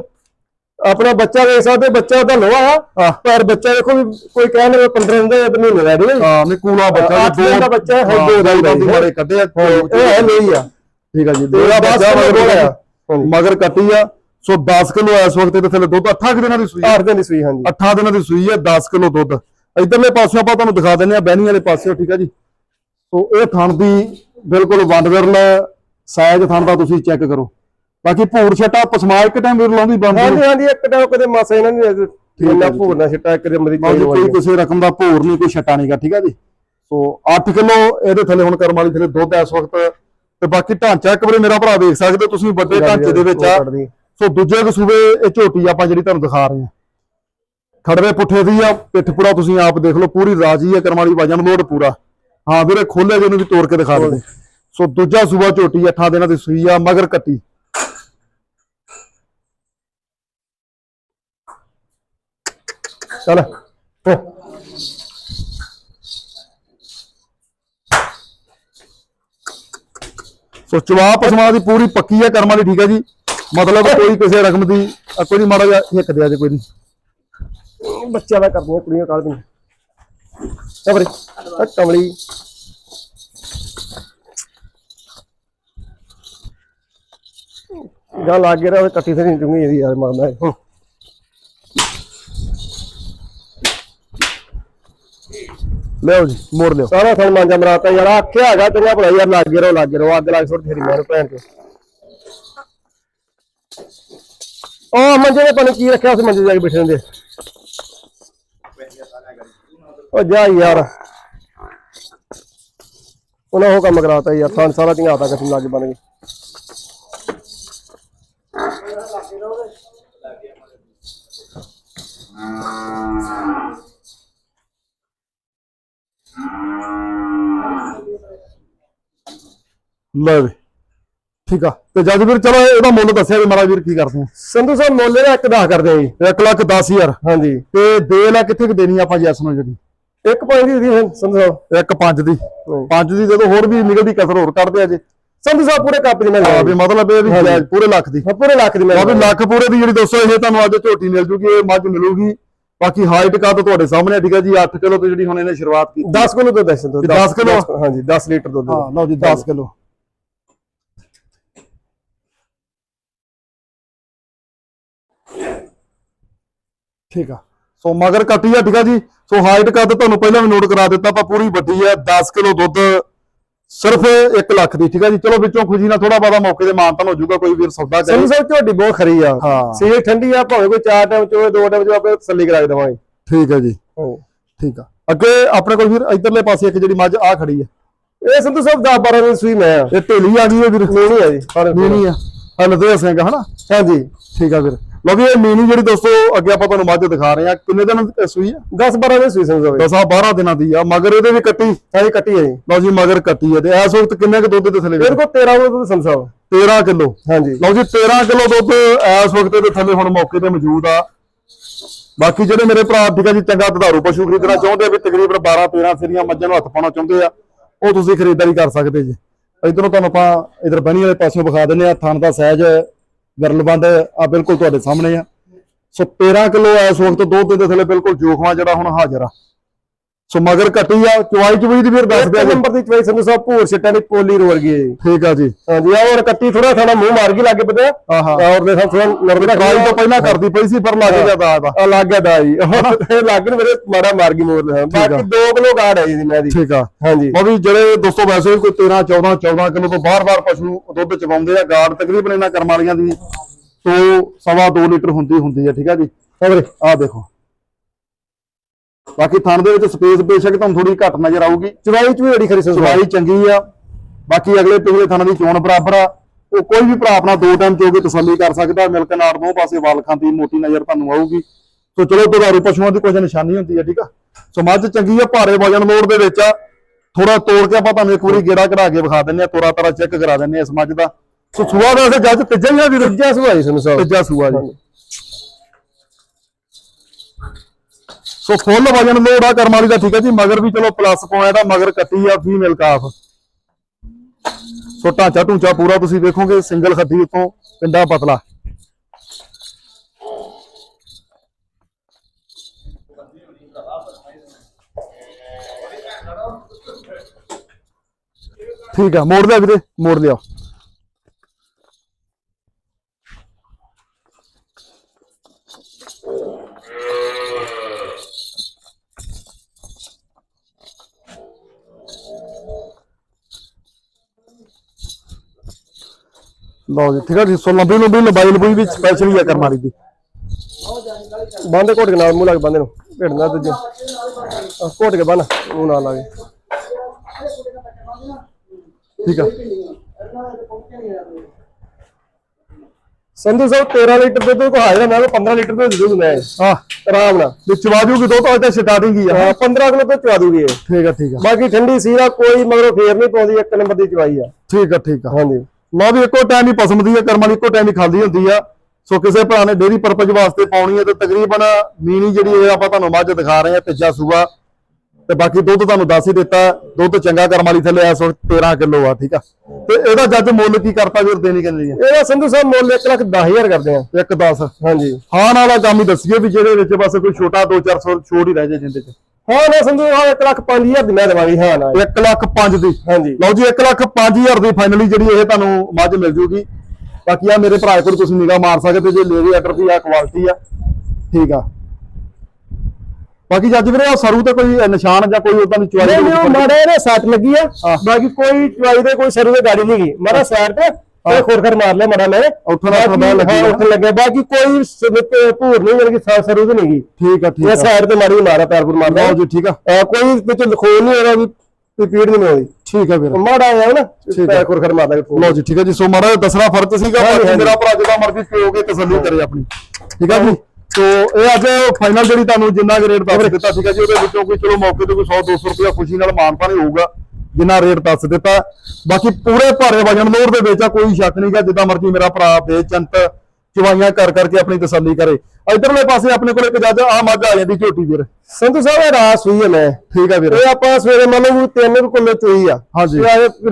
ਆਪਣਾ ਬੱਚਾ ਵੇਖ ਸਕਦੇ ਬੱਚਾ ਤਾਂ ਲੋਹਾ ਆ। ਪਰ ਬੱਚਾ ਦੇਖੋ ਵੀ ਕੋਈ ਕਹਿ ਲਵੇ 15 ਦਿਨ ਦਾ ਤਾਂ ਮਹੀਨੇ ਦਾ ਨਹੀਂ
ਹਾਂ ਨਹੀਂ ਕੂਲਾ ਬੱਚਾ
ਦਿਨ ਦਾ ਬੱਚਾ ਹੈ, ਦੋ ਦਾ ਹੀ।
ਮਾਰੇ ਕੱਢੇ ਆ
ਇਹ ਹੈ ਨਹੀਂ ਆ।
ਠੀਕ ਆ ਜੀ
ਦਸ
ਬੱਚਾ ਮਗਰ।
ਹੋਇਆ
ਮਗਰ ਕੱਟੀ ਆ ਸੋ 10 ਕਿਲੋ ਇਸ ਵਕਤ ਇਹਦੇ ਥੱਲੇ ਦੁੱਧ 8 ਦਿਨਾਂ ਦੀ ਸੂਈ ਹੈ
8 ਦਿਨ ਦੀ ਸੂਈ ਹਾਂਜੀ।
8 ਦਿਨਾਂ ਦੀ ਸੂਈ ਹੈ 10 ਕਿਲੋ ਦੁੱਧ। ਇਧਰਲੇ ਪਾਸਿਓਂ ਆਪਾਂ ਤੁਹਾਨੂੰ ਦਿਖਾ ਦਿੰਦੇ ਆ ਬਹਿਣੀ ਵਾਲੇ ਪਾਸਿਓਂ ਠੀਕ ਆ ਜੀ। ਸੋ ਇਹ ਥਣ ਦੀ ਬਿਲਕੁਲ ਵੰਡਵਰਲ ਸਾਈਜ਼ ਥਣ ਦਾ ਤੁਸੀਂ ਚੈੱਕ ਕਰੋ। ਬਾਕੀ ਭੂਰ ਛਟਾ ਪਸਮਾ ਇੱਕ ਟਾਈਮ ਵੀਰ ਲਾਉਂਦੀ ਬੰਦ
ਹਾਂਜੀ ਹਾਂਜੀ ਇੱਕ ਟਾਈਮ ਕਦੇ ਮਾਸਾ ਇਹਨਾਂ ਨੇ ਇੰਨਾ ਭੂਰਨਾ ਛਿੱਟਾ ਇੱਕ ਦੇ ਮਰੀ
ਬਾਕੀ ਕੋਈ ਕਿਸੇ ਰਕਮ ਦਾ ਭੂਰ ਨਹੀਂ ਕੋਈ ਛਟਾ ਨਹੀਂਗਾ ਠੀਕ ਆ ਜੀ। ਸੋ 8 ਕਿਲੋ ਇਹਦੇ ਥੱਲੇ ਹੁਣ ਕਰਮ ਵਾਲੀ ਥੱਲੇ ਦੁੱਧ ਇਸ ਵਕਤ। ਤੇ ਬਾਕੀ ਢਾਂਚਾ ਇੱਕ ਵਾਰੀ ਮੇਰਾ ਭਰਾ ਦੇਖ ਸਕਦੇ ਤੁਸੀਂ ਵੱਡੇ ਢਾਂਚੇ ਦੇ ਵਿੱਚ ਆ। ਸੋ ਦੂਜੇ ਕਸੂਬੇ ਇਹ ਝੋਟੀ ਆਪਾਂ ਜਿਹੜੀ ਤੁਹਾਨੂੰ ਦਿਖਾ ਰਹੇ ਹਾਂ। ਖੜਵੇ ਪੁੱਠੇ ਦੀ ਆ ਪਿੱਠ ਪੂਰਾ ਤੁਸੀਂ ਆਪ ਦੇਖ ਲਓ ਪੂਰੀ ਰਾਜੀ ਹੈ ਕਰਮ ਵਾਲੀ ਵਜਨ ਲੋਡ ਪੂਰਾ। ਹਾਂ ਵੀਰੇ ਖੋਲੇ ਜਿਹਨੂੰ ਵੀ ਤੋੜ ਕੇ ਦਿਖਾ ਦਿੰਦੇ ਸੋ ਦੂਜਾ ਸੂਬਾ ਝੋਟੀ ਅੱਠਾਂ ਦਿਨਾਂ ਦੀ ਸੂਈ ਆ ਮਗਰ ਕੱਟੀ।
ਚਲ
ਸੋ ਚਵਾ ਪਸਮਾ ਦੀ ਪੂਰੀ ਪੱਕੀ ਆ ਕਰਮ ਵਾਲੀ ਠੀਕ ਆ ਜੀ। ਮਤਲਬ ਕੋਈ ਕਿਸੇ ਰਕਮ ਦੀ ਅ, ਕੋਈ ਨਹੀਂ ਮਾੜਾ ਜਿਹਾ ਹਿੱਕ ਦਿਆ ਜੇ ਕੋਈ ਨਹੀਂ
ਬੱਚਿਆਂ ਦਾ ਕਰਦੀਆਂ ਕੁੜੀਆਂ ਕਾਲ ਦੀਆਂ। ਸਬਰੇ ਆ ਕਮਲੀ। ਗਾ ਲੱਗ ਗਿਆ ਉਹ ਕੱਟੀ ਸਰੀ ਚੁੰਗੀ ਇਹਦੀ ਯਾਰ ਮਾਰਦਾ ਹੈ
ਲਿਓ ਜੀ, ਮੋੜ ਲਿਓ।
ਸਾਰਾ ਥਣ ਮਾਂਜਾ ਮਰਾਤਾ ਯਾਰ ਆਖਿਆ ਹੈਗਾ ਤੇਰਾ ਭਲਾ ਯਾਰ, ਲੱਗ ਰੋ ਲੱਗ ਰੋ ਅੱਗ ਲੱਗ ਸੁੱਟ ਤੇਰੀ ਮਾਰ ਭੈਣ ਤੇ ਉਹ ਮੰਜੇ ਦੇ ਪਾਣੀ ਕੀ ਰੱਖਿਆ ਉਸ ਮੰਜੇ ਜਾ ਕੇ ਬੈਠੇ ਰਹਿੰਦੇ? ਉਹ ਜਾ ਯਾਰ। ਉਹਨਾਂ ਉਹ ਕੰਮ ਕਰਾਤਾ ਯਾਰ, ਥਾਂ ਸਾਰਾ ਦੀਆਂ ਆਤਾ ਕਿਸਮ ਲੱਗ ਬਣ ਗਈ।
ਲੈ ਵੀ। ਠੀਕ ਆ। ਤੇ ਜੱਜ ਵੀਰ ਚਲੋ ਇਹਦਾ ਮੁੱਲ ਦੱਸਿਆ ਵੀ ਮਾੜਾ ਵੀਰ ਕੀ ਕਰਦੇ
ਸੰਧੂ ਸਾਹਿਬ ਮੋਲੇ ਦਾ ਇੱਕ ਦਸ ਕਰਦੇ ਆ ਜੀ।
ਆ 1 ਲੱਖ 10000
ਹਾਂਜੀ।
ਤੇ ਦੇ ਲੈ ਕਿੱਥੇ ਕੁ ਦੇਣੀ ਆ ਆਪਾਂ ਜੈਸ ਨੂੰ ਜਿਹੜੀ?
ਇੱਕ ਪੁਆਇੰਟ ਦੀ ਦੀ ਸੰਧੂ ਸਾਹਿਬ।
ਇੱਕ 5 ਦੀ। 5 ਦੀ ਜਦੋਂ ਹੋਰ ਵੀ ਨਿਕਲਦੀ ਕਸਰ ਹੋਰ ਕੱਢਦੇ ਆ ਜੇ।
ਸੰਧੂ ਸਾਹਿਬ ਪੂਰੇ ਕੱਪ ਦੀ ਮੈਂ
ਆ ਵੀ ਮਤਲਬ ਇਹ ਵੀ ਪੂਰੇ ਲੱਖ ਦੀ।
ਪੂਰੇ ਲੱਖ ਦੀ ਮੈਂ
ਆ ਵੀ ਲੱਖ ਪੂਰੇ ਦੀ ਜਿਹੜੀ ਦੋਸਤੋ ਇਹ ਤੁਹਾਨੂੰ ਅੱਜ ਝੋਟੀ ਮਿਲ ਜੂਗੀ ਇਹ ਮੱਝ ਮਿਲੂਗੀ। ਬਾਕੀ ਹਾਈਟ ਕਾ ਤਾਂ ਤੁਹਾਡੇ ਸਾਹਮਣੇ ਆ, ਠੀਕ ਆ ਜੀ। 8 ਕਿਲੋ ਤੋਂ ਜਿਹੜੀ ਹੁਣ ਇਹਨੇ ਸ਼ੁਰੂਆਤ ਕੀਤੀ।
10 ਕਿਲੋ ਦੁੱਧ ਹੈ ਸੰਧੂ
ਤੇ 10 ਕਿਲੋ?
ਹਾਂਜੀ 10 ਲੀਟਰ ਦੁੱਧ।
ਹਾਂ ਲਓ ਜੀ 10 ਕਿਲੋ। ਠੀਕ ਆ। ਸੋ ਮਗਰ ਕੱਟੀ ਆ ਠੀਕ ਆ ਜੀ। ਸੋ ਹਾਈਟ ਕੱਦ ਤੁਹਾਨੂੰ ਪਹਿਲਾਂ ਵੀ ਨੋਟ ਕਰਾ ਦਿੱਤਾ ਆਪਾਂ ਪੂਰੀ ਵੱਡੀ ਆ 10 ਕਿਲੋ ਦੁੱਧ ਸਿਰਫ 1 ਲੱਖ ਦੀ ਠੀਕ ਆ ਜੀ। ਚਲੋ ਵਿੱਚੋਂ ਖੁਸ਼ੀ ਨਾਲ ਥੋੜਾ ਬਾਦਾ ਮੌਕੇ ਤੇ ਮਾਨਤਨ ਹੋ ਜਾਊਗਾ ਕੋਈ ਵੀਰ ਸੌਦਾ ਕਰੇ।
ਸੰਧੂ ਸਾਹਿਬ ਝੋਟੀ ਬਹੁਤ ਖਰੀ ਆ। ਸੀਲ ਠੰਡੀ ਆ ਭਾਵੇਂ ਕੋਈ ਚਾਰ ਟਾਈਮ ਚੋਵੇ ਦੋ ਟਾਈਮ ਚੋਵੇ ਆਪੇ ਤਸੱਲੀ ਕਰਾ ਕੇ ਦੇਵਾਂਗੇ।
ਠੀਕ ਹੈ ਜੀ। ਠੀਕ ਆ। ਅੱਗੇ ਆਪਣੇ ਕੋਲ ਵੀਰ ਇਧਰਲੇ ਪਾਸੇ ਇੱਕ ਜਿਹੜੀ ਮੱਝ ਆ ਖੜੀ ਹੈ
ਇਹ ਸੰਧੂ ਸਾਹਿਬ 10 12 ਦਿਨ ਸੂਈ ਮੈਂ ਆ।
ਇਹ ਢੇਲੀ ਆ ਗਈ ਹੈ ਵੀਰ।
ਨਹੀਂ ਆ ਜੀ। ਹਾਂ
ਮੀਨੀ ਆ। ਹਲਦੇ ਸਿੰਘ ਹਨਾ?
ਹਾਂਜੀ।
ਠੀਕ ਆ ਵੀਰ। ਲਓ ਵੀ ਇਹ ਮੀਨੀ ਜਿਹੜੀ ਦੋਸਤੋ ਅੱਗੇ ਆਪਾਂ ਤੁਹਾਨੂੰ ਮੱਝ ਦਿਖਾ ਰਹੇ ਆ ਕਿੰਨੇ ਦਿਨ ਦੀ ਸੂਈ ਆ
10 12 ਦਿਨ ਸੂਈ ਸਾਹਿਬ
10 12 ਦਿਨਾਂ ਦੀ ਆ ਮਗਰ ਇਹਦੇ ਵੀ ਕੱਟੀ।
ਹਾਂਜੀ ਕੱਟੀ ਜੀ।
ਲਓ ਜੀ ਮਗਰ ਕੱਟੀ ਹੈ ਤੇ ਇਸ ਵਕਤ ਕਿੰਨੇ ਕੁ ਦੁੱਧ ਦੇ ਥੱਲੇ
ਇਹਦੇ ਕੋਲ 13 ਕਿਲੋ ਦੁੱਧ ਸਾਹਿਬ
13 ਕਿਲੋ।
ਹਾਂਜੀ
ਲਓ ਜੀ 13 ਕਿਲੋ ਦੁੱਧ ਇਸ ਵਕਤ ਦੇ ਥੱਲੇ ਹੁਣ ਮੌਕੇ ਤੇ ਮੌਜੂਦ ਆ। ਬਾਕੀ ਜਿਹੜੇ ਮੇਰੇ ਭਰਾ ਠੀਕ ਆ ਜੀ ਚੰਗਾ ਦੁਧਾਰੂ ਪਸ਼ੂ ਖਰੀਦਣਾ ਚਾਹੁੰਦੇ ਆ ਵੀ ਤਕਰੀਬਨ 12 13 ਸਿਰੀਆਂ ਮੱਝਾਂ ਨੂੰ ਹੱਥ ਪਾਉਣਾ ਚਾਹੁੰਦੇ ਆ ਉਹ ਤੁਸੀਂ ਖਰੀਦਦਾਰੀ ਕਰ ਸਕਦੇ ਜੀ। ਇਧਰੋਂ ਤੁਹਾਨੂੰ ਆਪਾਂ ਇਧਰ ਬਣੀ ਵਾਲੇ ਪਾਸਿਓਂ ਵਿਖਾ ਦਿੰਦੇ ਆ ਥਣ ਦਾ ਸਾਈਜ਼ ਗਰਲਬੰਦ ਆ ਬਿਲਕੁਲ ਤੁਹਾਡੇ ਸਾਹਮਣੇ ਆ। ਸੋ 13 ਕਿਲੋ ਇਸ ਵਕਤ ਦੁੱਧ ਦੇ ਥੱਲੇ ਬਿਲਕੁਲ ਜੋਖਵਾ ਜਿਹੜਾ ਹੁਣ ਹਾਜ਼ਰ ਆ। ਸੋ ਮਗਰ ਕੱਟੀ ਆ ਚੁਆਈ ਚੁਈ ਦੀ ਵੀਰ ਦੱਸ ਦਿਆ ਜੀ
ਨੰਬਰ ਦੀ ਚਵਾਈ ਸੰਧੂ ਸਾਹਿਬ ਭੂਰ ਛਿੱਟਾਂ ਦੀ ਪੋਲੀ ਰੋਲ ਗਈ
ਠੀਕ ਆ ਜੀ।
ਹਾਂਜੀ ਆ ਹੋਰ ਕੱਟੀ ਥੋੜਾ ਥੋੜਾ ਮੂੰਹ ਮਾਰ ਗਈ ਲੱਗੇ ਪਤਾ।
ਆਹਾ।
ਔਰ ਦੇ ਸਾਹ ਥੋੜਾ ਨਰਮ
ਟਰਾਈ ਤੋਂ ਪਹਿਲਾਂ ਕਰਦੀ ਪਈ ਸੀ ਪਰ ਲੱਗ ਗਿਆ ਦਾਦਾ
ਆ ਲੱਗ ਗਿਆ ਦਾ ਜੀ। ਇਹ ਲੱਗ ਨੂੰ ਮੇਰੇ ਮਾਰਾ ਮਾਰ ਗਈ ਮੋਰ ਦੇ ਬਾਕੀ 2 ਕਿਲੋ ਗਾੜ ਹੈ ਜੀ ਮੈਂ ਦੀ।
ਠੀਕ ਆ।
ਹਾਂਜੀ।
ਉਹ ਵੀ ਜਿਹੜੇ ਦੋਸਤੋ ਵੈਸੇ ਵੀ ਕੋਈ 13 14 14 ਕਿਲੋ ਤੋਂ ਬਾਰ-ਬਾਰ ਪਸ਼ੂ ਦੁੱਧ ਚਵਾਉਂਦੇ ਆ ਗਾੜ ਤਕਰੀਬਨ ਇਹਨਾਂ ਕਰਮ ਵਾਲੀਆਂ ਦੀ ਸੋ ਸਵਾ 2 ਲੀਟਰ ਹੁੰਦੀ ਹੁੰਦੀ ਆ ਠੀਕ ਆ ਜੀ। ਆਹ ਦੇਖੋ। ਬਾਕੀ ਥਣ ਦੇ ਵਿੱਚ ਸਪੇਸ ਬੇਸ਼ੱਕ ਤੁਹਾਨੂੰ ਥੋੜੀ ਘੱਟ ਨਜ਼ਰ ਆਊਗੀ।
ਚਵਾਈ ਚ ਵੀ ਬੜੀ ਖਰੀ
ਸਵਾਈ ਚੰਗੀ ਆ। ਬਾਕੀ ਅਗਲੇ ਪਿਛਲੇ ਥਣ ਦੀ ਚੋਣ ਬਰਾਬਰ ਆ। ਉਹ ਕੋਈ ਵੀ ਭਰਾ ਆਪਣਾ ਦੋ ਟਾਈਮ ਚੋ ਕੇ ਤਸੱਲੀ ਕਰ ਸਕਦਾ। ਮਿਲਕ ਨਾੜ ਦੋ ਪਾਸੇ ਵਾਲ ਖਾਂਦੀ ਮੋਟੀ ਨਜ਼ਰ ਤੁਹਾਨੂੰ ਆਊਗੀ। ਸੋ ਚਲੋ ਦੁਧਾਰੂ ਪਸ਼ੂਆਂ ਦੀ ਕੁਝ ਨਿਸ਼ਾਨੀ ਹੁੰਦੀ ਹੈ ਠੀਕ ਆ? ਸੋ ਮੱਝ ਚੰਗੀ ਆ ਭਾਰੇ ਵਜਨ ਲੋੜ ਦੇ ਵਿੱਚ ਆ। ਥੋੜਾ ਤੋੜ ਕੇ ਆਪਾਂ ਤੁਹਾਨੂੰ ਇੱਕ ਵਾਰੀ ਗੇੜਾ ਕਢਾ ਕੇ ਵਿਖਾ ਦਿੰਨੇ ਆ ਤੋਰਾ ਤਾਰਾ ਚੈੱਕ ਕਰਾ ਦਿੰਨੇ ਆ ਇਸ ਮੱਝ ਦਾ। ਸੋ ਸੁਆ ਵੈਸੇ ਜੱਜ ਤੀਜਾ ਹੀ ਆ ਵੀਰ?
ਤੀਜਾ ਸੰਧੂ ਸਾਹਿਬ
ਤੀਜਾ ਸੂਆ ਜੀ। ਸੋ ਫੁੱਲ ਵਜਨ ਲੋਡ ਆ ਕਰਮ ਵਾਲੀ ਦਾ, ਠੀਕ ਹੈ ਜੀ? ਮਗਰ ਵੀ ਚਲੋ ਪਲੱਸ ਪੁਆਇੰਟ ਆ, ਮਗਰ ਕੱਟੀ ਆ ਫੀਮੇਲ ਕਾਫ ਸੋ ਢਾਂਚਾ ਢੂੰਚਾ ਪੂਰਾ ਤੁਸੀਂ ਵੇਖੋਗੇ ਸਿੰਗਲ ਖੱਦੀ ਉਤੋਂ, ਪਿੰਡਾ ਪਤਲਾ। ਠੀਕ ਆ, ਮੋੜ ਲਿਆ ਵੀਰੇ, ਮੋੜ ਲਿਆ ਲਓ ਜੀ ਠੀਕ ਆ ਜੀ। ਸੋ ਲੰਬੀ ਲੰਬੀ ਲੰਬਾਈ ਲੰਬੀ ਵੀ ਸਪੈਸ਼ਲ ਆ ਕਰਮਾਲੀ ਦੀ।
ਬੰਦੇ ਘੋਟ ਕੇ ਨਾਲ ਮੂੰਹ ਲਾ ਕੇ ਬੰਦੇ ਨੂੰ ਭੇੜਨਾ ਦੂਜੇ। ਆਹ, ਘੋਟ ਕੇ ਬੰਨ ਮੂੰਹ ਨਾਲ ਲਾ ਕੇ
ਠੀਕ ਆ।
ਸੰਧੂ ਸਾਹਿਬ 13 ਲੀਟਰ ਦੁੱਧ ਕੋ ਹਾਜ਼ਰ ਮੈਂ ਕਿਹਾ 15 ਲੀਟਰ ਦੁੱਧ ਦੁੱਧ ਮੈਂ
ਆ
ਆਰਾਮ ਨਾਲ।
ਵਿੱਚ ਵਾਜੂਗੀ ਦੋ ਤਾਂ ਅਜੇ ਸਟਾਰਟਿੰਗ ਹੀ ਆ।
ਹਾਂ 15 ਕਿਲੋ ਤੋਂ ਚਵਾ ਦੂਗੀ ਇਹ।
ਠੀਕ ਆ ਠੀਕ ਆ।
ਬਾਕੀ ਠੰਡੀ ਸੀਰਾ ਕੋਈ ਮਗਰੋਂ ਫੇਰ ਨਹੀਂ ਪਾਉਂਦੀ ਇੱਕ ਨੰਬਰ ਦੀ ਚਵਾਈ ਆ।
ਠੀਕ ਆ ਠੀਕ ਆ।
ਹਾਂਜੀ।
ਲਓ ਵੀ ਇੱਕੋ ਟਾਈਮ ਹੀ ਪਸੰਦ ਦੀ ਹੈ ਕਰਮ ਵਾਲੀ ਇੱਕੋ ਟਾਈਮ ਹੀ ਖਾਂਦੀ ਹੁੰਦੀ ਆ। ਸੋ ਕਿਸੇ ਭਰਾ ਨੇ ਡੇਰੀ ਪਰਪਸ ਵਾਸਤੇ ਪਾਉਣੀ ਹੈ ਤੇ ਤਕਰੀਬਨ ਮੀਨੀ ਜਿਹੜੀ ਇਹ ਆਪਾਂ ਤੁਹਾਨੂੰ ਮੱਝ ਦਿਖਾ ਰਹੇ ਆ ਤੀਜਾ ਸੂਆ। ਤੇ ਬਾਕੀ ਦੁੱਧ ਤੁਹਾਨੂੰ ਦੱਸ ਹੀ ਦਿੱਤਾ ਦੁੱਧ ਚੰਗਾ ਕਰਮ ਵਾਲੀ ਥੱਲੇ ਇਸ ਵਕਤ 13 ਕਿਲੋ ਆ ਠੀਕ ਆ। ਤੇ ਇਹਦਾ ਜੱਜ ਮੁੱਲ ਕੀ ਕਰਤਾ ਵੀਰ ਦੇਣੀ ਕਿੰਨੀ ਹੈ
ਇਹਦਾ ਸੰਧੂ ਸਾਹਿਬ ਮੁੱਲ 1 ਲੱਖ 10000 ਕਰਦੇ ਆ।
ਇੱਕ 10
ਹਾਂਜੀ।
ਹਾਂ ਵਾਲਾ ਕੰਮ ਹੀ ਦੱਸੀਏ ਵੀ ਜਿਹਦੇ ਵਿੱਚ ਬਸ ਕੋਈ ਛੋਟਾ 2-400 ਛੋਟ ਹੀ ਰਹਿ ਜਾਏ ਜਿੰਦੇ ਚ।
ਹਾਂ ਨਾ ਸੰਧੂ ਹਾਂ 1 ਲੱਖ 5000 ਦੀ ਮੈਂ ਦੇਵਾਂਗੀ ਹਾਂ ਨਾ।
1 ਲੱਖ 5 ਦੀ।
ਹਾਂਜੀ।
ਲਓ ਜੀ 1 ਲੱਖ 5000 ਦੀ ਫਾਈਨਲੀ ਜਿਹੜੀ ਇਹ ਤੁਹਾਨੂੰ ਮੱਝ ਮਿਲ ਜੂਗੀ। ਬਾਕੀ ਆ ਮੇਰੇ ਭਰਾ ਕੋਲ ਤੁਸੀਂ ਨਿਗਾਹ ਮਾਰ ਸਕਦੇ ਜੇ ਲੇਵੇ ਆਰਡਰ ਦੀ ਆ ਕੁਆਲਿਟੀ ਆ। ਠੀਕ ਆ। ਬਾਕੀ ਜੱਜ ਵੀਰੇ ਆ ਸਰੂ ਤੇ ਕੋਈ ਨਿਸ਼ਾਨ ਜਾਂ ਕੋਈ ਉਦਾਂ ਦੀ ਚੁਆਈ
ਨਹੀਂ ਨਹੀਂ ਮਾੜਾ ਇਹਨੇ ਸੱਟ ਲੱਗੀ ਆ। ਬਾਕੀ ਕੋਈ ਚਵਾਈ ਦੇ ਕੋਈ ਸਰੂ ਦੇ ਗਾੜੀ ਨਹੀਂ ਗਈ ਮਾਰਾ ਸਾਈਡ ਤੇ ਤੇ ਖੋਰਖਰ ਮਾਰ ਲਿਆ ਮਾਰਾ ਮੈਂ।
ਉੱਠਣ ਦਾ ਥੋੜ੍ਹਾ ਲੱਗੀ
ਹਾਂ
ਆ।
ਉੱਠਣ ਲੱਗਿਆ। ਬਾਕੀ ਕੋਈ ਭੂਰ ਨਹੀਂ ਮਿਲ ਗਈ ਸਰੂ ਤੇ ਨਹੀਂ ਗਈ
ਠੀਕ ਆ ਠੀਕ ਆ।
ਸਾਈਡ ਤੇ ਮਾਰੀ ਮਾਰਾ ਪੈਰ ਪੁਰ ਮਾਰਦਾ
ਲਓ ਜੀ ਠੀਕ ਆ।
ਕੋਈ ਵਿੱਚ ਲਖੋਲ ਨਹੀਂ ਹੋਣਾ ਵੀ ਵੀ ਪੀੜ ਨਹੀਂ ਹੋਣੀ
ਠੀਕ ਆ ਵੀਰੇ।
ਮਾੜਾ ਆਇਆ ਨਾ
ਠੀਕ ਆ।
ਪੈਰ ਖੋਰਖਰ ਮਾਰਦਾ
ਲਓ ਜੀ ਠੀਕ ਹੈ ਜੀ। ਸੋ ਮਾੜਾ ਜਿਹਾ ਦੱਸਣਾ ਫਰਜ਼ ਸੀਗਾ। ਮੇਰਾ ਭਰਾ ਜਿਹੜਾ ਮਰਜ਼ੀ ਪਿਓ ਕੇ ਤਸੱਲੀ ਕਰੇ ਆਪਣੀ। ਠੀਕ ਹੈ ਜੀ? ਸੋ ਇਹ ਅੱਜ ਫਾਈਨਲ ਜਿਹੜੀ ਤੁਹਾਨੂੰ ਜਿੰਨਾ ਰੇਟ ਦੱਸ ਦਿੱਤਾ ਠੀਕ ਹੈ ਜੀ ਉਹਦੇ ਵਿੱਚੋਂ ਕੋਈ ਚਲੋ ਮੌਕੇ ਤੇ ਕੋਈ 100 200 ਰੁਪਇਆ ਖੁਸ਼ੀ ਨਾਲ ਮਾਨਤਾ ਨਹੀਂ ਹੋਊਗਾ। ਜਿੰਨਾ ਰੇਟ ਦੱਸ ਦਿੱਤਾ। ਬਾਕੀ ਪੂਰੇ ਭਾਰੇ ਵਜਨ ਲੋਡ ਦੇ ਵਿੱਚ ਆ ਕੋਈ ਸ਼ੱਕ ਨਹੀਂਗਾ ਜਿੱਦਾਂ ਮਰਜ਼ੀ ਮੇਰਾ ਭਰਾ ਬੇਚੰਤ ਚਵਾਈਆਂ ਕਰ ਕਰਕੇ ਆਪਣੀ ਤਸੱਲੀ ਕਰੇ। ਇਧਰਲੇ ਪਾਸੇ ਆਪਣੇ ਕੋਲ ਇੱਕ ਜੱਜ ਆ ਮੱਝ ਆ ਜਾਂਦੀ ਝੋਟੀ ਵੀਰ।
ਸੰਧੂ ਸਾਹਿਬ ਇਹ ਰਾਤ ਸੂਈ ਹੈ ਮੈਂ।
ਠੀਕ ਹੈ ਵੀਰ।
ਇਹ ਆਪਾਂ ਸਵੇਰੇ ਮੰਨ ਲਓ ਵੀ ਤਿੰਨ ਕੁ ਕਿਲੋ ਚੋਈ ਆ।
ਹਾਂਜੀ।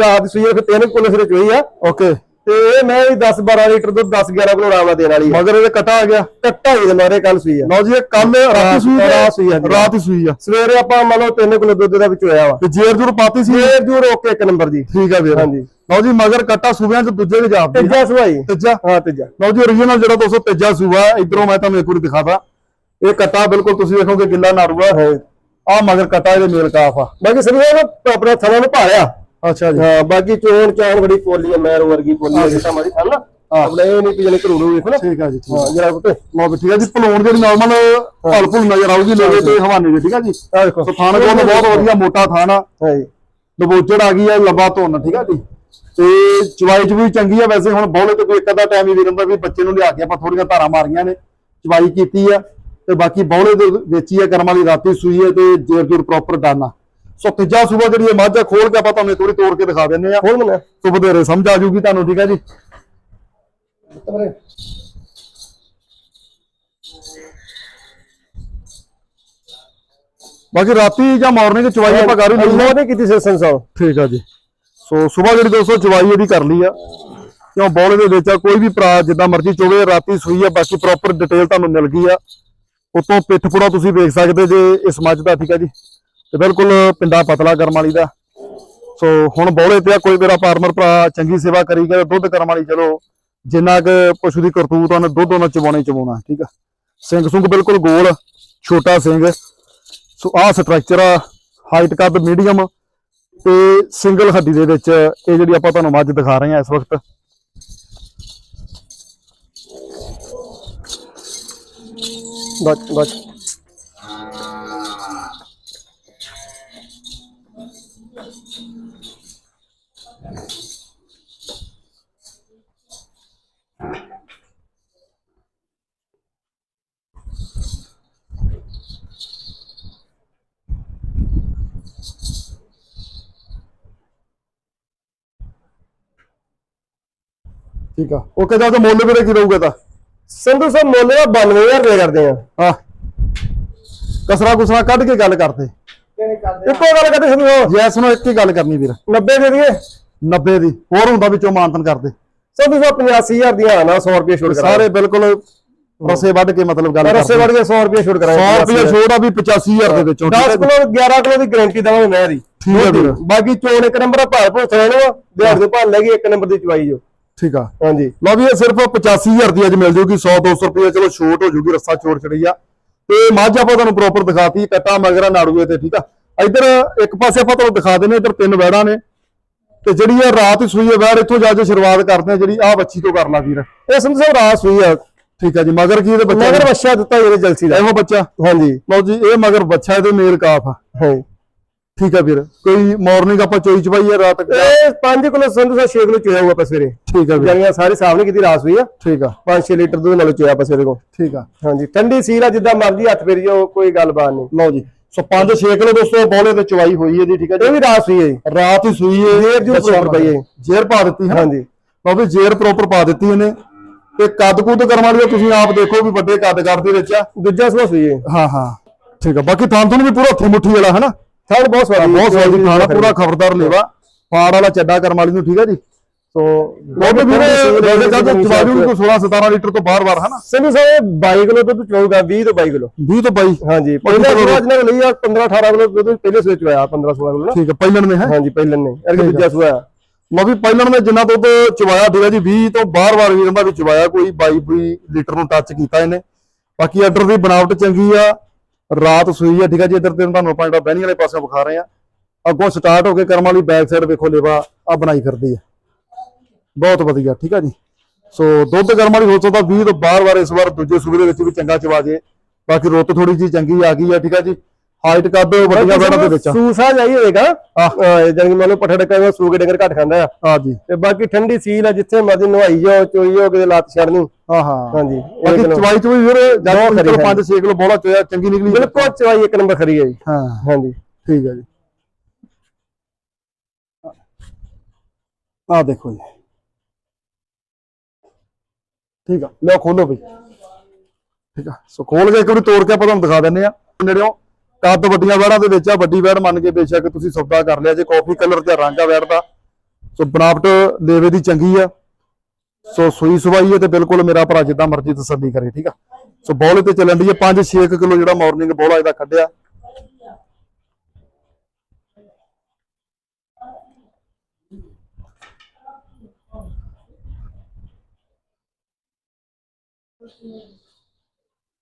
ਰਾਤ ਸੂਈ ਆ ਫਿਰ ਤਿੰਨ ਕਿਲੋ ਸਵੇਰੇ ਚੋਈ ਆ।
ਓਕੇ।
ਤੇ ਇਹ ਮੈਂ ਵੀ 10 12 ਲੀਟਰ ਦੁੱਧ 10 11 ਕਿਲੋ ਆਰਾਮ ਨਾਲ ਦੇਣ ਵਾਲੀ ਆ।
ਮਗਰ ਇਹਦੇ ਕਟਾ ਆ ਗਿਆ।
ਕੱਟਾ ਹੀ ਦੇ ਮਾਰੇ ਕੱਲ ਸੂਈ ਆ।
ਲਓ ਜੀ ਇਹ ਕੱਲ ਰਾਤੀ ਸੂਈ ਹੈ?
ਰਾਤ ਸੂਈ ਆ ਜੀ।
ਰਾਤ ਹੀ ਸੂਈ ਆ।
ਸਵੇਰੇ ਆਪਾਂ ਮੰਨ ਲਓ 3 ਕਿਲੋ ਦੁੱਧ ਦਾ ਵਿੱਚ ਹੋਇਆ ਵਾ।
ਤੇ ਜੇਰ ਜੂਰ ਪਾਤੀ ਸੀ।
ਫੇਰ ਜੂਰ ਓਕੇ ਇੱਕ ਨੰਬਰ ਦੀ।
ਠੀਕ ਹੈ ਵੀਰ।
ਹਾਂਜੀ।
ਲਓ ਜੀ ਮਗਰ ਕੱਟਾ ਸੂਬਿਆਂ ਚ ਦੂਜੇ ਦੇ ਜਾਪਦੀ
ਤੀਜਾ ਸੁਹਾਈ
ਤੀਜਾ।
ਹਾਂ ਤੀਜਾ।
ਲਓ ਜੀ origignal ਜਿਹੜਾ ਦੋਸਤੋ ਤੀਜਾ ਸੂਆ ਇਧਰੋਂ ਮੈਂ ਤੁਹਾਨੂੰ ਇੱਕ ਵਾਰੀ ਦਿਖਾਦਾ ਇਹ ਕੱਟਾ ਬਿਲਕੁਲ ਤੁਸੀਂ ਵੇਖੋਗੇ ਗਿੱਲਾ ਨਾਰੂਆ ਹੈ। ਆ ਮਗਰ ਕੱਟਾ ਇਹਦੇ ਮੇਲ ਕਾਫ ਆ।
ਬਾਕੀ ਸਭ ਨੇ ਆਪਣਾ ਥਣਾ ਨੂੰ ਭਾਲਿਆ।
ਅੱਛਾ ਜੀ।
ਹਾਂ ਬਾਕੀ ਚੋਣ ਚਾਣ ਬੜੀ ਪੋਲੀ ਆ ਮੈਰ ਵਰਗੀ ਪੋਲੀ ਆ ਜਿੱਦਾਂ ਮਾਰੀ ਨਾ ਆਪਣਾ ਇਹ ਨਹੀਂ ਜਣੇ ਘਰੂੜੂ ਵੇਖੋ ਨਾ।
ਠੀਕ ਆ ਜੀ
ਹਾਂ ਜਰਾ ਪੁੱਤ।
ਲਓ ਵੀ ਠੀਕ ਆ ਜੀ ਪਲੂਣ ਜਿਹੜੀ ਨਾਰਮਲ ਹਲ ਫੁੱਲ ਨਜ਼ਰ ਆਊਗੀ ਲੋਗੇ ਤੇ ਹਵਾਨੇ ਦੀ ਠੀਕ ਆ ਜੀ।
ਆ ਦੇਖੋ।
ਥਾਣ ਕੋਲ ਬਹੁਤ ਵਧੀਆ ਮੋਟਾ ਥਾਣ। ਆ
ਹਾਂ ਜੀ।
ਦਬੋਚੜ ਆ ਗਈ ਆ ਲੰਬਾ ਧੁੰਨ ਠੀਕ ਆ ਜੀ। ਤੇ ਚਵਾਈ ਚ ਵੀ ਚੰਗੀ ਆ ਵੈਸੇ ਹੁਣ ਬੌਲੇ ਤੇ ਕੋਈ ਇੱਕ ਅੱਧਾ ਟਾਈਮ ਹੀ ਵੀਰਨ ਦਾ ਵੀ ਬੱਚੇ ਨੂੰ ਲਿਆ ਕੇ ਆਪਾਂ ਥੋੜੀਆਂ ਧਾਰਾਂ ਮਾਰੀਆਂ ਨੇ ਚਵਾਈ ਕੀਤੀ ਆ। ਤੇ ਬਾਕੀ ਬੌਲੇ ਦੇ ਵਿੱਚ ਆ ਕਰਮ ਵਾਲੀ ਰਾਤੀ ਸੂਈ ਹੈ ਤੇ ਜੇਰ ਜੂਰ ਪ੍ਰੋਪਰ ਡਾਨਾ। ਸੋ ਤੀਜਾ ਸੂਬਾ ਜਿਹੜੀ ਇਹ ਮੱਝ ਖੋਲ ਕੇ ਆਪਾਂ ਤੁਹਾਨੂੰ ਥੋੜੀ ਤੋੜ ਕੇ ਦਿਖਾ ਦਿੰਦੇ ਆ
ਹੁਣ ਮੈਂ
ਸੋ ਵਧੇਰੇ ਸਮਝ ਆ ਜੂਗੀ ਤੁਹਾਨੂੰ ਠੀਕ ਆ ਜੀ? ਬਾਕੀ ਰਾਤੀ ਜਾਂ ਮਾਰਨਿੰਗ ਚਵਾਈ ਆਪਾਂ ਕਰ ਹੀ ਲਈ
ਅੱਲਾਹ ਨੇ ਕੀਤੀ ਸੈਸ਼ਨ ਸਾਹਿਬ।
ਠੀਕ ਆ ਜੀ। ਸੋ ਸਵੇਰ ਜਿਹੜੀ ਦੋਸਤੋ ਚਵਾਈ ਇਹਦੀ ਕਰ ਲਈ ਆ ਕਿਉਂ ਬੌਲੇ ਦੇ ਵਿੱਚ ਕੋਈ ਵੀ ਭਰਾ ਜਿੱਦਾਂ ਮਰਜ਼ੀ ਚੋਵੇ ਰਾਤੀ ਸੂਈ ਆ ਬਾਕੀ ਪ੍ਰੋਪਰ ਡਿਟੇਲ ਤੁਹਾਨੂੰ ਮਿਲ ਗਈ ਆ। ਉਤੋਂ ਪਿੱਠ ਪੁੜਾ ਤੁਸੀਂ ਵੇਖ ਸਕਦੇ ਜੇ ਇਸ ਮੱਝ ਦਾ ਠੀਕ ਆ ਜੀ। ਤੇ ਬਿਲਕੁਲ ਪਿੰਡਾ ਪਤਲਾ ਕਰਮ ਵਾਲੀ ਦਾ। ਸੋ ਹੁਣ ਬੌਲੇ ਪਿਆ, ਕੋਈ ਮੇਰਾ ਫਾਰਮਰ ਭਰਾ ਚੰਗੀ ਸੇਵਾ ਕਰੀ ਗਿਆ, ਦੁੱਧ ਕਰਮ ਵਾਲੀ ਚਲੋ, ਜਿੰਨਾ ਕੁ ਪਸ਼ੂ ਦੀ ਕਰਤੂਤ ਉਹਨੇ ਦੁੱਧ ਉਹਨਾਂ ਚਵਾਉਣਾ ਚਵਾਉਣਾ ਠੀਕ ਆ। ਸਿੰਘ ਸੁੰਗ ਬਿਲਕੁਲ ਗੋਲ, ਛੋਟਾ ਸਿੰਘ। ਸੋ ਆਹ ਸਟਰਕਚਰ ਆ ਹਾਈਟ ਕੱਦ ਮੀਡੀਅਮ ਤੇ ਸਿੰਗਲ ਹੱਡੀ ਦੇ ਵਿੱਚ ਇਹ ਜਿਹੜੀ ਆਪਾਂ ਤੁਹਾਨੂੰ ਮੱਝ ਦਿਖਾ ਰਹੇ ਹਾਂ ਇਸ ਵਕਤ।
ਬਚ ਬਚ
ਠੀਕ ਆ। ਓਕੇ ਤਾਂ ਮੁੱਲ ਵੀਰੇ ਕੀ ਰਹੂਗਾ ਤਾਂ?
ਸੰਧੂ ਸਾਹਿਬ ਮੁੱਲ ਦਾ 92000 ਰੁਪਏ ਕਰਦੇ ਆ।
ਹਾਂ। ਕਸਰਾ ਕੁਸਰਾ ਕੱਢ ਕੇ ਗੱਲ ਕਰਦੇ।
ਇੱਕੋ ਗੱਲ ਕਰਦੇ ਸੰਧੂ ਸਾਹਿਬ
ਜੈਸ ਨੂੰ ਇੱਕ ਹੀ ਗੱਲ ਕਰਨੀ ਵੀਰ।
90 ਦੇ ਦਈਏ?
90 ਦੀ। ਹੋਰ ਹੁੰਦਾ ਵਿੱਚੋਂ ਮਾਨਤਨ ਕਰਦੇ।
ਸੰਧੂ ਸਾਹਿਬ 85000 ਦੀਆਂ ਨਾ 100 ਰੁਪਏ ਛੋੜ ਕਰਾ
ਸਾਰੇ ਬਿਲਕੁਲ ਰਸੇ ਵੱਢ ਕੇ ਮਤਲਬ ਗੱਲ
ਰਸੇ ਵੜ ਕੇ 100 ਰੁਪਏ ਛੋੜ ਕਰਾਂਗੇ
100 ਰੁਪਏ ਛੋੜ ਆ ਵੀ 85000 ਦੇ ਵਿੱਚੋਂ ਠੀਕ
10
ਹੈ ਜੀ?
ਕਿਲੋ 11 ਕਿਲੋ ਦੀ ਗਾਰੰਟੀ ਦਵਾਂਗੇ ਮੈਂ ਦੀ।
ਠੀਕ ਹੈ ਵੀਰ।
ਬਾਕੀ ਚੋਣ ਇੱਕ ਨੰਬਰ ਭਾਰ ਰਹਿਣਾ ਵਾ। ਦਿਹਾੜ ਦੇ ਭਾਰ ਲੱਗੀ ਇੱਕ ਨੰਬਰ ਦੀ ਚਵਾਈ ਜੋ
ਠੀਕ ਆ।
ਹਾਂਜੀ।
ਲਓ ਵੀ ਇਹ ਸਿਰਫ 85000 ਦੀ ਅੱਜ ਮਿਲ ਜੂਗੀ 100 200 ਰੁਪਏ ਚਲੋ ਛੋਟ ਹੋ ਜੂਗੀ ਰੱਸਾ ਛੋੜ ਚੜੀ ਆ। ਤੇ ਮੱਝ ਆਪਾਂ ਤੁਹਾਨੂੰ ਪ੍ਰੋਪਰ ਦਿਖਾਤੀ ਕੱਟਾ ਮਗਰਾ ਨਾੜੂਏ ਤੇ ਠੀਕ ਆ। ਇੱਧਰ ਇੱਕ ਪਾਸੇ ਆਪਾਂ ਤੁਹਾਨੂੰ ਦਿਖਾ ਦਿੰਨੇ ਇੱਧਰ ਤਿੰਨ ਵੈੜਾਂ ਨੇ। ਤੇ ਜਿਹੜੀ ਆ ਰਾਤ ਹੀ ਸੂਈ ਆ ਵੈੜ ਇੱਥੋਂ ਜਾ ਕੇ ਸ਼ੁਰੂਆਤ ਕਰਦੇ ਆ ਜਿਹੜੀ ਆ ਬੱਚੀ ਤੋਂ ਕਰ ਲਾ ਵੀਰ।
ਇਹ ਸੰਧੂ ਸਾਹਿਬ ਰਾਸ ਹੋਈ ਆ।
ਠੀਕ ਆ ਜੀ ਮਗਰ ਕੀ ਇਹਦੇ ਬੱਚਾ
ਮਗਰ ਬੱਚਾ ਦਿੱਤਾ ਜਿਹੜੇ ਜਲਸੀ ਦਾ।
ਇਹੋ ਬੱਚਾ?
ਹਾਂਜੀ।
ਲਓ ਜੀ ਇਹ ਮਗਰ ਬੱਚਾ ਇਹਦੇ ਮੇਲ ਕਾਫ ਆ।
ਹਾਂ
ਠੀਕ ਆ ਵੀਰ ਕੋਈ ਮਾਰਨਿੰਗ ਆਪਾਂ ਚੋਈ ਚਵਾਈ ਆ ਰਾਤ
ਇਹ 5 ਕਿਲੋ ਸੰਧੂ ਸਾਹਿਬ 6 ਕਿਲੋ ਚੋਇਆ ਹੋਊਗਾ ਆਪਾਂ ਸਵੇਰੇ।
ਠੀਕ ਆ ਵੀਰ
ਜਾਨੀਆਂ ਸਾਰੇ ਸਾਹਮਣੇ ਕੀਤੀ ਰਾਸ ਹੋਈ ਆ।
ਠੀਕ ਆ।
5-6 ਲੀਟਰ ਦੁੱਧ ਨਾਲ ਚੋਇਆ ਆਪਾਂ ਸਵੇਰੇ ਕੋ
ਠੀਕ ਆ।
ਹਾਂਜੀ ਠੰਡੀ ਸੀਲ ਆ ਜਿੱਦਾਂ ਮਰਜ਼ੀ ਹੱਥ ਫੇਰੀ ਜਾਓ ਕੋਈ ਗੱਲਬਾਤ ਨਹੀਂ।
ਲਓ ਜੀ। ਸੋ 5-6 ਕਿਲੋ ਦੋਸਤੋ ਬੋਲੇ ਤੇ ਚਵਾਈ ਹੋਈ ਇਹਦੀ ਠੀਕ ਆ
ਇਹ
ਜੀ
ਵੀ ਰਾਸ ਹੋਈ ਹੈ ਜੀ।
ਰਾਤ ਹੀ ਸੂਈ ਏ
ਜੇਰ
ਬੱਚਾ
proper ਪਈ।
ਜੇਰ ਪਾ ਦਿੱਤੀ ਹੈ
ਹਾਂਜੀ।
ਵੀ ਜੇਰ ਪ੍ਰੋਪਰ ਪਾ ਦਿੱਤੀ ਇਹਨੇ। ਤੇ ਕੱਦ ਕੁੱਦ ਕਰਨ ਵਾਲੀ ਤੁਸੀਂ ਆਪ ਦੇਖੋ ਵੀ ਵੱਡੇ ਕੱਦ ਕਰਦੇ ਵਿੱਚ ਆ।
ਦੂਜਾ ਸੂਈ ਹੈ
ਹਾਂ ਹਾਂ। ਠੀਕ ਆ। ਬਾਕੀ ਥਾਂ ਤੁਹਾਨੂੰ ਵੀ ਪੂਰਾ ਹੱਥੀ ਮੁੱਠੀ ਵਾਲਾ ਹਨਾ?
ਥਾਲ ਬਹੁਤ ਸਵਾਦੀ
ਬਹੁਤ ਸਵਾਦੀ ਖਾਣਾ ਪੂਰਾ ਖਬਰਦਾਰ ਲੇਵਾ। ਪਾੜ ਵਾਲਾ ਚੱਡਾ ਕਰਨ ਵਾਲੀ ਨੂੰ ਠੀਕ ਆ ਜੀ? ਸੋ ਦੁੱਧ ਵੀਰੇ ਵੈਸੇ ਕਹਿੰਦੇ ਚਵਾਜੂ ਨੂੰ 16 17 ਲੀਟਰ ਤੋਂ ਬਾਹਰ ਬਾਹਰ ਹਨਾ?
ਸੰਧੂ ਸਾਹਿਬ 22 ਕਿਲੋ ਦੁੱਧ ਚੋਊਗਾ 20 ਤੋਂ 22 ਕਿਲੋ।
20 ਤੋਂ 22
ਹਾਂਜੀ ਪਹਿਲਾਂ ਸੂਆ ਜਿਹਨਾਂ ਲਈ ਆ 15 18 ਕਿਲੋ ਦੁੱਧ ਪਹਿਲੇ ਸੂਏ ਚ ਆਇਆ 15 16 ਕਿਲੋ ਨਾ।
ਠੀਕ ਆ ਪਹਿਲਣ ਨੇ ਹੈ?
ਹਾਂਜੀ ਪਹਿਲਾਂ ਨੇ ਅਰਗੇ ਦੂਜਾ ਸੂਆ।
ਲਓ ਵੀ ਪਹਿਲਣ ਨੇ ਜਿੰਨਾ ਦੁੱਧ ਚਵਾਇਆ ਠੀਕ ਜੀ 20 ਤੋਂ ਬਾਹਰ ਬਾਰ ਵੀਰਾਂ ਦਾ ਵੀ ਚਵਾਇਆ ਕੋਈ 22 22 ਲੀਟਰ ਨੂੰ ਟੱਚ ਕੀਤਾ ਇਹਨੇ। ਬਾਕੀ ਆਰਡਰ ਦੀ ਬਣਾਵਟ ਚੰਗੀ ਆ ਰਾਤ ਸੂਈ ਆ, ਠੀਕ ਆ ਜੀ, ਇੱਧਰ ਤੇ ਤੁਹਾਨੂੰ ਆਪਾਂ ਜਿਹੜਾ ਬਹਿਣੀ ਵਾਲੇ ਪਾਸੇ ਵਿਖਾ ਰਹੇ ਆ। ਅੱਗੋਂ ਸਟਾਰਟ ਹੋ ਕੇ ਕਰਮ ਵਾਲੀ ਬੈਕ ਸਾਈਡ ਵੇਖੋ ਲੇਵਾ ਆ ਬਣਾਈ ਫਿਰਦੀ ਆ। ਬਹੁਤ ਵਧੀਆ, ਠੀਕ ਆ ਜੀ। ਸੋ ਦੁੱਧ ਕਰਮ ਵਾਲੀ ਹੋ ਸਕਦਾ 20 ਤੋਂ ਬਾਹਰ ਵਾਰ ਇਸ ਵਾਰ ਦੂਜੇ ਸੂਬੇ ਦੇ ਵਿੱਚ ਵੀ ਚੰਗਾ ਚਵਾ ਜੇ। ਬਾਕੀ ਰੁੱਤ ਥੋੜੀ ਜੀ ਚੰਗੀ ਆ ਗਈ ਆ, ਠੀਕ ਆ ਜੀ। ਹਾਈਟ ਕੱਦ ਵੱਡੀਆਂ ਬੈੜਾਂ ਦੇ ਵਿੱਚ।
ਸੂਸਾ ਜਾਈ ਹੋਏਗਾ। ਜਾਨੀ ਕਿ ਮੰਨ ਲਓ ਪੱਠਾ ਡੱਕਾ ਸੂ ਕੇ ਡੰਗਰ ਘੱਟ ਖਾਂਦਾ ਆ।
ਆ ਜੀ।
ਤੇ ਬਾਕੀ ਠੰਡੀ ਸੀਲ ਆ ਜਿੱਥੇ ਮਰਜ਼ੀ ਨਵਾਈ ਜਾਓ ਚੋਈ ਜਾਓ ਕਿਤੇ ਲੱਤ ਛੱਡਣੀ
ਹਾਂ ਹਾਂ।
ਹਾਂਜੀ
ਬਾਕੀ ਚਵਾਈ ਚ ਵੀ ਵੀਰ ਜਦ
ਬਹੁਤ ਖਰੀ ਹੈ।
5 6 ਕਿਲੋ ਬੋਲਾ ਚੋਇਆ ਚੰਗੀ ਨਿਕਲੀ
ਬਿਲਕੁਲ ਚਵਾਈ ਇੱਕ ਨੰਬਰ ਖਰੀ ਹੈ ਜੀ।
ਹਾਂ।
ਹਾਂਜੀ।
ਠੀਕ ਹੈ ਜੀ। ਆ ਦੇਖੋ ਜੀ। ਠੀਕ ਆ ਲਓ ਖੋਲੋ ਬਈ। ਠੀਕ ਆ ਸੋ ਖੋਲ ਕੇ ਇੱਕ ਵਾਰੀ ਤੋੜ ਕੇ ਆਪਾਂ ਤੁਹਾਨੂੰ ਦਿਖਾ ਦਿੰਨੇ ਆ ਨੇੜਿਓਂ। ਕੱਦ ਵੱਡੀਆਂ ਵੈੜਾਂ ਦੇ ਵਿੱਚ ਆ, ਵੱਡੀ ਵੈੜ ਮੰਨ ਕੇ ਬੇਸ਼ੱਕ ਤੁਸੀਂ ਸੌਦਾ ਕਰ ਲਿਆ, ਜੇ ਕਾਫੀ ਕਲਰ ਤੇ ਰੰਗ ਆ ਵੈੜ ਦਾ। ਸੋ ਬਣਾਵਟ ਲੇਵੇ ਦੀ ਚੰਗੀ ਆ। ਸੋ ਸੂਈ ਸਵਾਈ ਹੈ ਤੇ ਬਿਲਕੁਲ ਮੇਰਾ ਭਰਾ ਜਿੱਦਾਂ ਮਰਜ਼ੀ ਤਸੱਲੀ ਕਰੇ, ਠੀਕ ਆ? ਸੋ ਬੋਲੇ ਤੇ ਚੱਲਣ ਦੀ ਹੈ 5-6 ਕਿਲੋ ਜਿਹੜਾ ਮਾਰਨਿੰਗ ਬੋਲਾ ਇਹਦਾ ਕੱਢਿਆ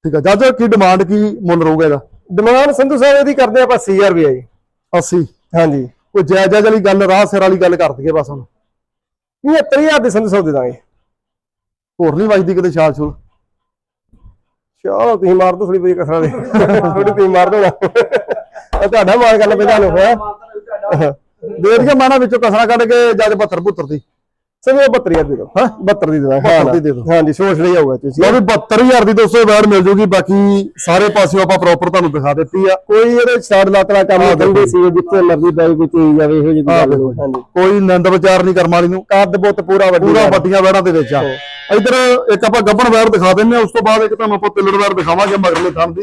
ਠੀਕ ਆ ਜੱਜ ਕੀ ਡਿਮਾਂਡ ਕੀ ਮੁੱਲ ਰਹੂਗਾ ਇਹਦਾ?
ਡਿਮਾਂਡ ਸੰਧੂ ਸਾਹਿਬ ਇਹਦੀ ਕਰਦੇ ਆਪਾਂ 80000 ਰੁਪਏ ਜੀ।
80
ਹਾਂਜੀ।
ਕੋਈ ਜਾਇਜ਼ ਜਾਇਜ਼ ਵਾਲੀ ਗੱਲ ਰਾਹ ਸਿਰ ਵਾਲੀ ਗੱਲ ਕਰ ਦਈਏ ਬਸ ਹੁਣ।
75000 ਦੇ ਸੰਧੂ ਸਾਹਿਬ ਦੇ ਦਾਂਗੇ।
ਹੋਰ ਨਹੀਂ ਵੱਜਦੀ ਕਿਤੇ ਛਾਲ ਛੂਲ।
ਚਲੋ ਤੁਸੀਂ ਮਾਰ ਦੋ ਥੋੜੀ ਬਈ ਕਸਰਾ ਦੇ। ਥੋੜੀ ਤੁਸੀਂ ਮਾਰ ਦੋ ਨਾ। ਤੁਹਾਡਾ ਮਾਰ ਕਰਨਾ ਪੈਂਦਾ ਨੂੰ ਹੈ।
ਦੇਖ ਕੇ ਮਾਣਾ ਵਿੱਚੋਂ ਕਸਰਾ ਕੱਢ ਕੇ ਜੱਜ 72 72 ਦੀ।
ਸਭ 72000 ਦੇ ਦੋ ਹਾਂ। 72 ਦੀ ਦੇ
72 ਦੀ ਦੇ ਦਿਓ।
ਹਾਂਜੀ ਸੋਚ ਲਈ ਆਊਗਾ ਤੁਸੀਂ।
ਲਓ ਵੀ 72000 ਦੀ ਦੋਸਤੋ ਵੈੜ ਮਿਲ ਜੂਗੀ ਬਾਕੀ ਸਾਰੇ ਪਾਸਿਓਂ ਆਪਾਂ ਪ੍ਰੋਪਰ ਤੁਹਾਨੂੰ ਦਿਖਾ ਦਿੱਤੀ ਆ।
ਕੋਈ ਇਹਦੇ ਛਾੜ ਲਾਤਰਾ ਕੰਮ ਕਰਦੇ ਸੀ ਜਿੱਥੇ ਮਰਜ਼ੀ ਬਾਈ ਕੋਈ ਚੀਜ਼ ਜਾਵੇ ਇਹੋ ਜਿਹੀ ਗੱਲ ਹਾਂਜੀ।
ਕੋਈ ਨੰਦ ਵਿਚਾਰ ਨਹੀਂ ਕਰਮ ਵਾਲੀ ਨੂੰ।
ਕੱਦ ਬੁੱਤ ਪੂਰਾ ਵੱਡੀ
ਪੂਰਾ
ਹੈ।
ਵੱਡੀਆਂ ਵੈੜਾਂ ਦੇ ਵਿੱਚ ਆ। ਇੱਧਰ ਇੱਕ ਆਪਾਂ ਗੱਬਣ ਵੈੜ ਦਿਖਾ ਦਿੰਨੇ ਆ ਉਸ ਤੋਂ ਬਾਅਦ ਇੱਕ ਤੁਹਾਨੂੰ ਆਪਾਂ ਤਿੱਲੜ ਵੈੜ ਦਿਖਾਵਾਂਗੇ ਮਗਰਲੇ ਥਾਂ ਦੀ।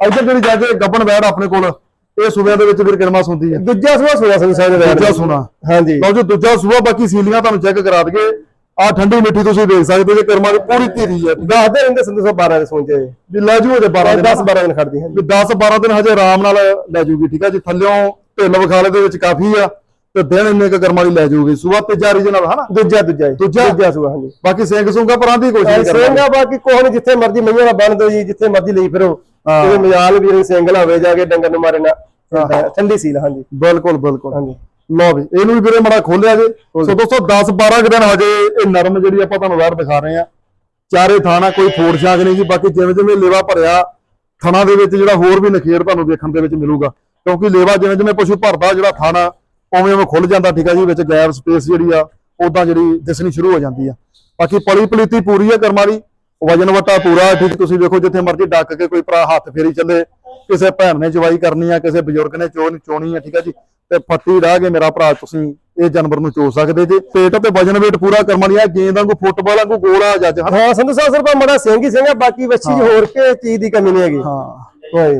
ਇੱਧਰ ਜਿਹੜੀ ਜੱਜ ਗੱਬਣ ਵੈੜ ਆਪਣੇ ਕੋਲ ਇਹ ਸੂਬਿਆਂ ਦੇ ਵਿੱਚ ਵੀਰ ਕਿਰਮਾ ਹੁੰਦੀ ਹੈ।
ਦੂਜਾ ਸੁਆ ਸੁਆ ਸੰਧੂ ਸਾਹਿਬ ਦੇ
ਦੂਜਾ ਸੁਣਾ
ਹਾਂਜੀ।
ਲਓ ਜੀ ਦੂਜਾ ਸੂਆ ਬਾਕੀ ਸੀਲੀਆਂ ਤੁਹਾਨੂੰ ਚੈੱਕ ਕਰਾ ਦਈਏ। ਆ ਠੰਡੀ ਮਿੱਠੀ ਤੁਸੀਂ ਦੇਖ ਸਕਦੇ ਜੇ ਕਰਮਾਂ ਦੀ ਪੂਰੀ ਧੀਰੀ ਹੈ।
ਦੱਸਦੇ ਰਹਿੰਦੇ ਸਾਹਿਬ 12 ਦੇ ਸੋਚੇ
ਵੀ ਲੈ ਜੂ ਉਹਦੇ 12 ਦਿਨ।
10 12 ਦਿਨ ਖੜਦੀ ਹੈ।
ਵੀ 10 12 ਦਿਨ ਹਜੇ ਆਰਾਮ ਨਾਲ ਲੈ ਜੂਗੀ ਠੀਕ ਆ ਜੀ। ਥੱਲਿਓਂ ਢਿੱਲ ਵਿਖਾਲੇ ਦੇ ਵਿੱਚ ਕਾਫੀ ਆ। ਤੇ ਦਿਨ ਇੰਨੇ ਕ ਕਰਮਾਂ ਦੀ ਲੈ ਜੂਗੀ ਸੂਆ ਤੀਜਾ ਰੀਜਨਲ ਹਨਾ?
ਦੂਜਾ ਦੂਜਾ ਜੀ।
ਦੂਜਾ?
ਦੂਜਾ ਸੁਆ ਹਾਂਜੀ।
ਬਾਕੀ ਸਿੰਘ ਸੁੰਗਾ ਪਰਾਂ ਦੀ ਕੋਸ਼ਿਸ਼ ਕਰਦਾ
ਸਿੰਘਾ ਬਾਕੀ ਕੋਹ ਨੀ ਜਿੱਥੇ ਮਰਜ਼ੀ ਮਈਆਂ ਦਾ ਬਣ ਦੋ ਜੀ ਜਿੱਥੇ ਮਰਜ਼ੀ ਲਈ ਫਿਰੋ।
ਹਾਂ।
ਤੇ ਮਜਾਲ ਵੀਰ ਸਿੰਘਲਾ ਹੋਵੇ ਜਾ ਕੇ ਡੰਗਰ ਨੂੰ ਮਾਰੇ ਨਾ। ਠੰਡੀ ਸੀਲ ਹਾਂਜੀ।
ਬਿਲਕੁਲ ਬਿਲਕੁਲ।
ਹਾਂਜੀ।
ਲਓ ਵੀ ਇਹਨੂੰ ਵੀ ਵੀਰੇ ਮੜਾ ਖੋਲਿਆ ਜੇ। ਸੋ ਦੋਸਤੋ 10 12 ਕੁ ਦਿਨ ਹਜੇ ਇਹ ਨਰਮ ਜਿਹੜੀ ਆਪਾਂ ਤੁਹਾਨੂੰ ਵਾਰ ਦਿਖਾ ਰਹੇ ਆ ਚਾਰੇ ਥਾਣਾ ਕੋਈ ਫੋੜ ਛਾਗ ਨਹੀਂ ਜੀ ਬਾਕੀ ਜਿਵੇਂ ਜਿਵੇਂ ਲੇਵਾ ਭਰਿਆ ਥਣਾ ਦੇ ਵਿੱਚ ਜਿਹੜਾ ਹੋਰ ਵੀ ਨਖੇੜ ਤੁਹਾਨੂੰ ਦੇਖਣ ਦੇ ਵਿੱਚ ਮਿਲੂਗਾ। ਕਿਉਂਕਿ ਲੇਵਾ ਜਿਵੇਂ ਜਿਵੇਂ ਪਸ਼ੂ ਭਰਦਾ ਜਿਹੜਾ ਥਾਣਾ ਉਵੇਂ ਉਵੇਂ ਖੁੱਲ ਜਾਂਦਾ ਠੀਕ ਆ ਜੀ ਵਿੱਚ ਗੈਪ ਸਪੇਸ ਜਿਹੜੀ ਆ ਉਦਾਂ ਜਿਹੜੀ ਦਿਸਣੀ ਸ਼ੁਰੂ ਹੋ ਜਾਂਦੀ ਆ। ਬਾਕੀ ਪਲੀ ਪਲੀਤੀ ਪੂਰੀ ਆ ਕਰਮਾਂ ਦੀ ਵਜਨ ਵਟਾ ਪੂਰਾ ਠੀਕ ਤੁਸੀਂ ਵੇਖੋ ਜਿੱਥੇ ਮਰਜ਼ੀ ਡੱਕ ਕੇ ਕੋਈ ਭਰਾ ਹੱਥ ਫੇਰੀ ਚੱਲੇ ਕਿਸੇ ਭੈਣ ਨੇ ਜਵਾਈ ਕਰਨੀ ਆ ਕਿਸੇ ਬਜ਼ੁਰਗ ਨੇ ਚੋਣ ਚੋਣੀ ਆ ਠੀਕ ਆ ਜੀ ਤੇ ਫੱਟੀ ਰਾਹ ਕੇ ਮੇਰਾ ਭਰਾ ਤੁਸੀਂ ਇਹ ਜਾਨਵਰ ਨੂੰ ਚੋ ਸਕਦੇ ਜੇ। ਪੇਟ ਤੇ ਵਜਨ weight ਪੂਰਾ ਕਰਮ ਆ ਗੇਂਦ ਵਾਂਗੂ ਫੁੱਟਬਾਲ ਵਾਂਗੂ ਗੋਲਾ ਜੱਜ
ਹਾਂ ਸੰਧੂ ਸਾਹਿਬ ਸਿਰਫ ਮੜਾ ਸਿੰਘ ਹੀ ਸਿੰਘ ਆ ਬਾਕੀ ਵੱਛੀ ਹੋਰ ਕੇ ਚੀਜ਼ ਦੀ ਕਮੀ ਨਹੀਂ ਹੈਗੀ।
ਹਾਂ।
ਹਾਂਜੀ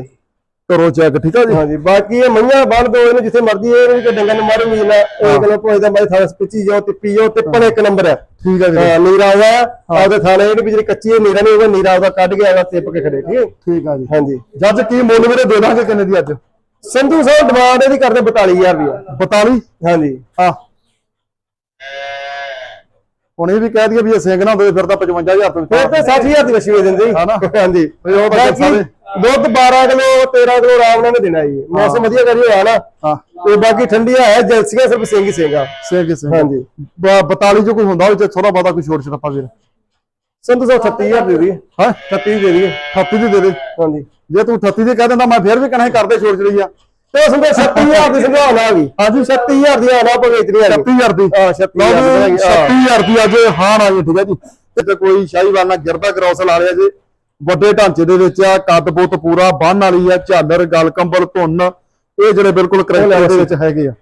ਕਰੋ ਚੈੱਕ ਠੀਕ ਆ ਜੀ?
ਹਾਂਜੀ ਬਾਕੀ ਇਹ ਮਈਆਂ ਬੰਨ ਦੋ ਇਹਨੂੰ ਜਿੱਥੇ ਮਰਦੀ ਇਹ ਨਹੀਂ ਕਿ ਡੰਗਰ ਨੂੰ ਮਾਰੂਗੀ ਨਾ ਇਹ ਕੋਲ ਕੋਈ ਦਾ ਮੈਂ ਥਾਂ ਪਿੱਛੀ ਜਾਓ ਟਿੱਪੀ ਜਾਓ ਟਿੱਪਣ ਇੱਕ ਨੰਬਰ ਹੈ।
ਠੀਕ ਆ
ਹਾਂ ਨੀਰਾ ਹੋਇਆ ਆਪਦੇ ਥਾਣੇ ਇਹਨੂੰ ਜਿਹੜੀ ਕੱਚੀ ਹੈ ਨੀਰਾ ਨਹੀਂ ਹੋਗਾ ਨੀਰਾ ਉਹਦਾ ਕੱਢ ਕੇ ਆਗਾ ਟਿੱਪ ਕੇ ਖੜੇ ਠੀਕ
ਠੀਕ ਆ ਜੀ।
ਹਾਂਜੀ।
ਜੱਜ ਕੀ ਮੁੱਲ ਵੀਰੇ ਦੇ ਦਾਂਗੇ ਕਿੰਨੇ ਦੀ ਅੱਜ?
ਸੰਧੂ ਸਾਹਿਬ ਡਿਮਾਂਡ ਇਹਦੀ ਕਰਦੇ 42000 ਰੁਪਇਆ
42
ਹਾਂਜੀ।
ਹਾਂ। ਹੁਣ ਇਹ ਵੀ ਕਹਿ ਦਈਏ ਵੀ ਇਹ ਸਿੰਘ ਨਾ ਹੋਵੇ ਫਿਰ ਤਾਂ 55000 ਤੋਂ
ਫਿਰ ਤਾਂ 60000 ਦੀ ਵਸ਼ੀ ਹੋ ਜਾਂਦੀ। ਹਾਂਜੀ।
ਉਹ ਤਾਂ ਸਾਰੇ-
ਦੁੱਧ 12 ਕਿਲੋ 13 ਕਿਲੋ ਆਰਾਮ ਨਾਲ ਦੇਣਾ ਜੀ। ਮੌਸਮ ਵਧੀਆ ਕਰੀ ਹੋਇਆ ਨਾ।
ਹਾਂ।
ਤੇ ਬਾਕੀ ਠੰਡੀ ਹੈ ਜਲਸੀਆਂ ਸਿਰਫ ਸਿੰਘ ਹੀ ਸਿੰਘ
ਸਿੰਘ ਸਿੰਘ।
ਹਾਂਜੀ।
42 ਜੋ ਕੋਈ ਹੁੰਦਾ ਉਹ ਚ ਥੋੜਾ ਬਹੁਤਾ ਕੋਈ ਛੋਟ ਛੜਪਾ ਵੀਰ
ਸੰਧੂ ਸਾਹਿਬ 36000 ਦੇ ਦੀ।
ਹਾਂ?
36 ਦੇ ਦੀ।
38 ਦੀ ਦੇ
ਹਾਂਜੀ।
ਜੇ ਤੂੰ 38 ਦੀ ਕਹਿ ਦਿੰਦਾ ਮੈਂ ਫਿਰ ਵੀ ਕਹਣਾ ਕਰਦੇ ਛੋਟ ਛੜੀ ਆ।
ਤੇ ਉਸ ਦੇ 36000 ਦੀ ਸੰਭਾਵਨਾ ਆ ਗਈ।
ਹਾਂਜੀ
36000 ਦੀ ਆਣਾ ਪਵੇ ਇਤਨੀ ਆ
36000 ਦੀ।
ਹਾਂ 36000 ਦੀ
36000 ਦੀ ਅੱਜ ਹਾਨ ਆ ਜੀ ਠੀਕ ਹੈ ਜੀ। ਤੇ ਕੋਈ ਸ਼ਾਹੀਵਾਲ ਨਾਲ ਗਿਰਦਾ ਕ੍ਰੋਸ ਲਾ ਲਿਆ ਜੀ। ਵੱਡੇ ਢਾਂਚੇ ਦੇ ਵਿੱਚ ਆ ਕੱਦ ਬੁੱਤ ਪੂਰਾ ਬੰਨ ਵਾਲੀ ਆ ਝਾਲਰ ਗਲ ਕੰਬਲ ਧੁੰਨ। ਇਹ ਜਿਹੜੇ ਬਿਲਕੁਲ ਕਰੈਕਟਰ ਦੇ ਵਿੱਚ ਹੈਗੇ ਆ।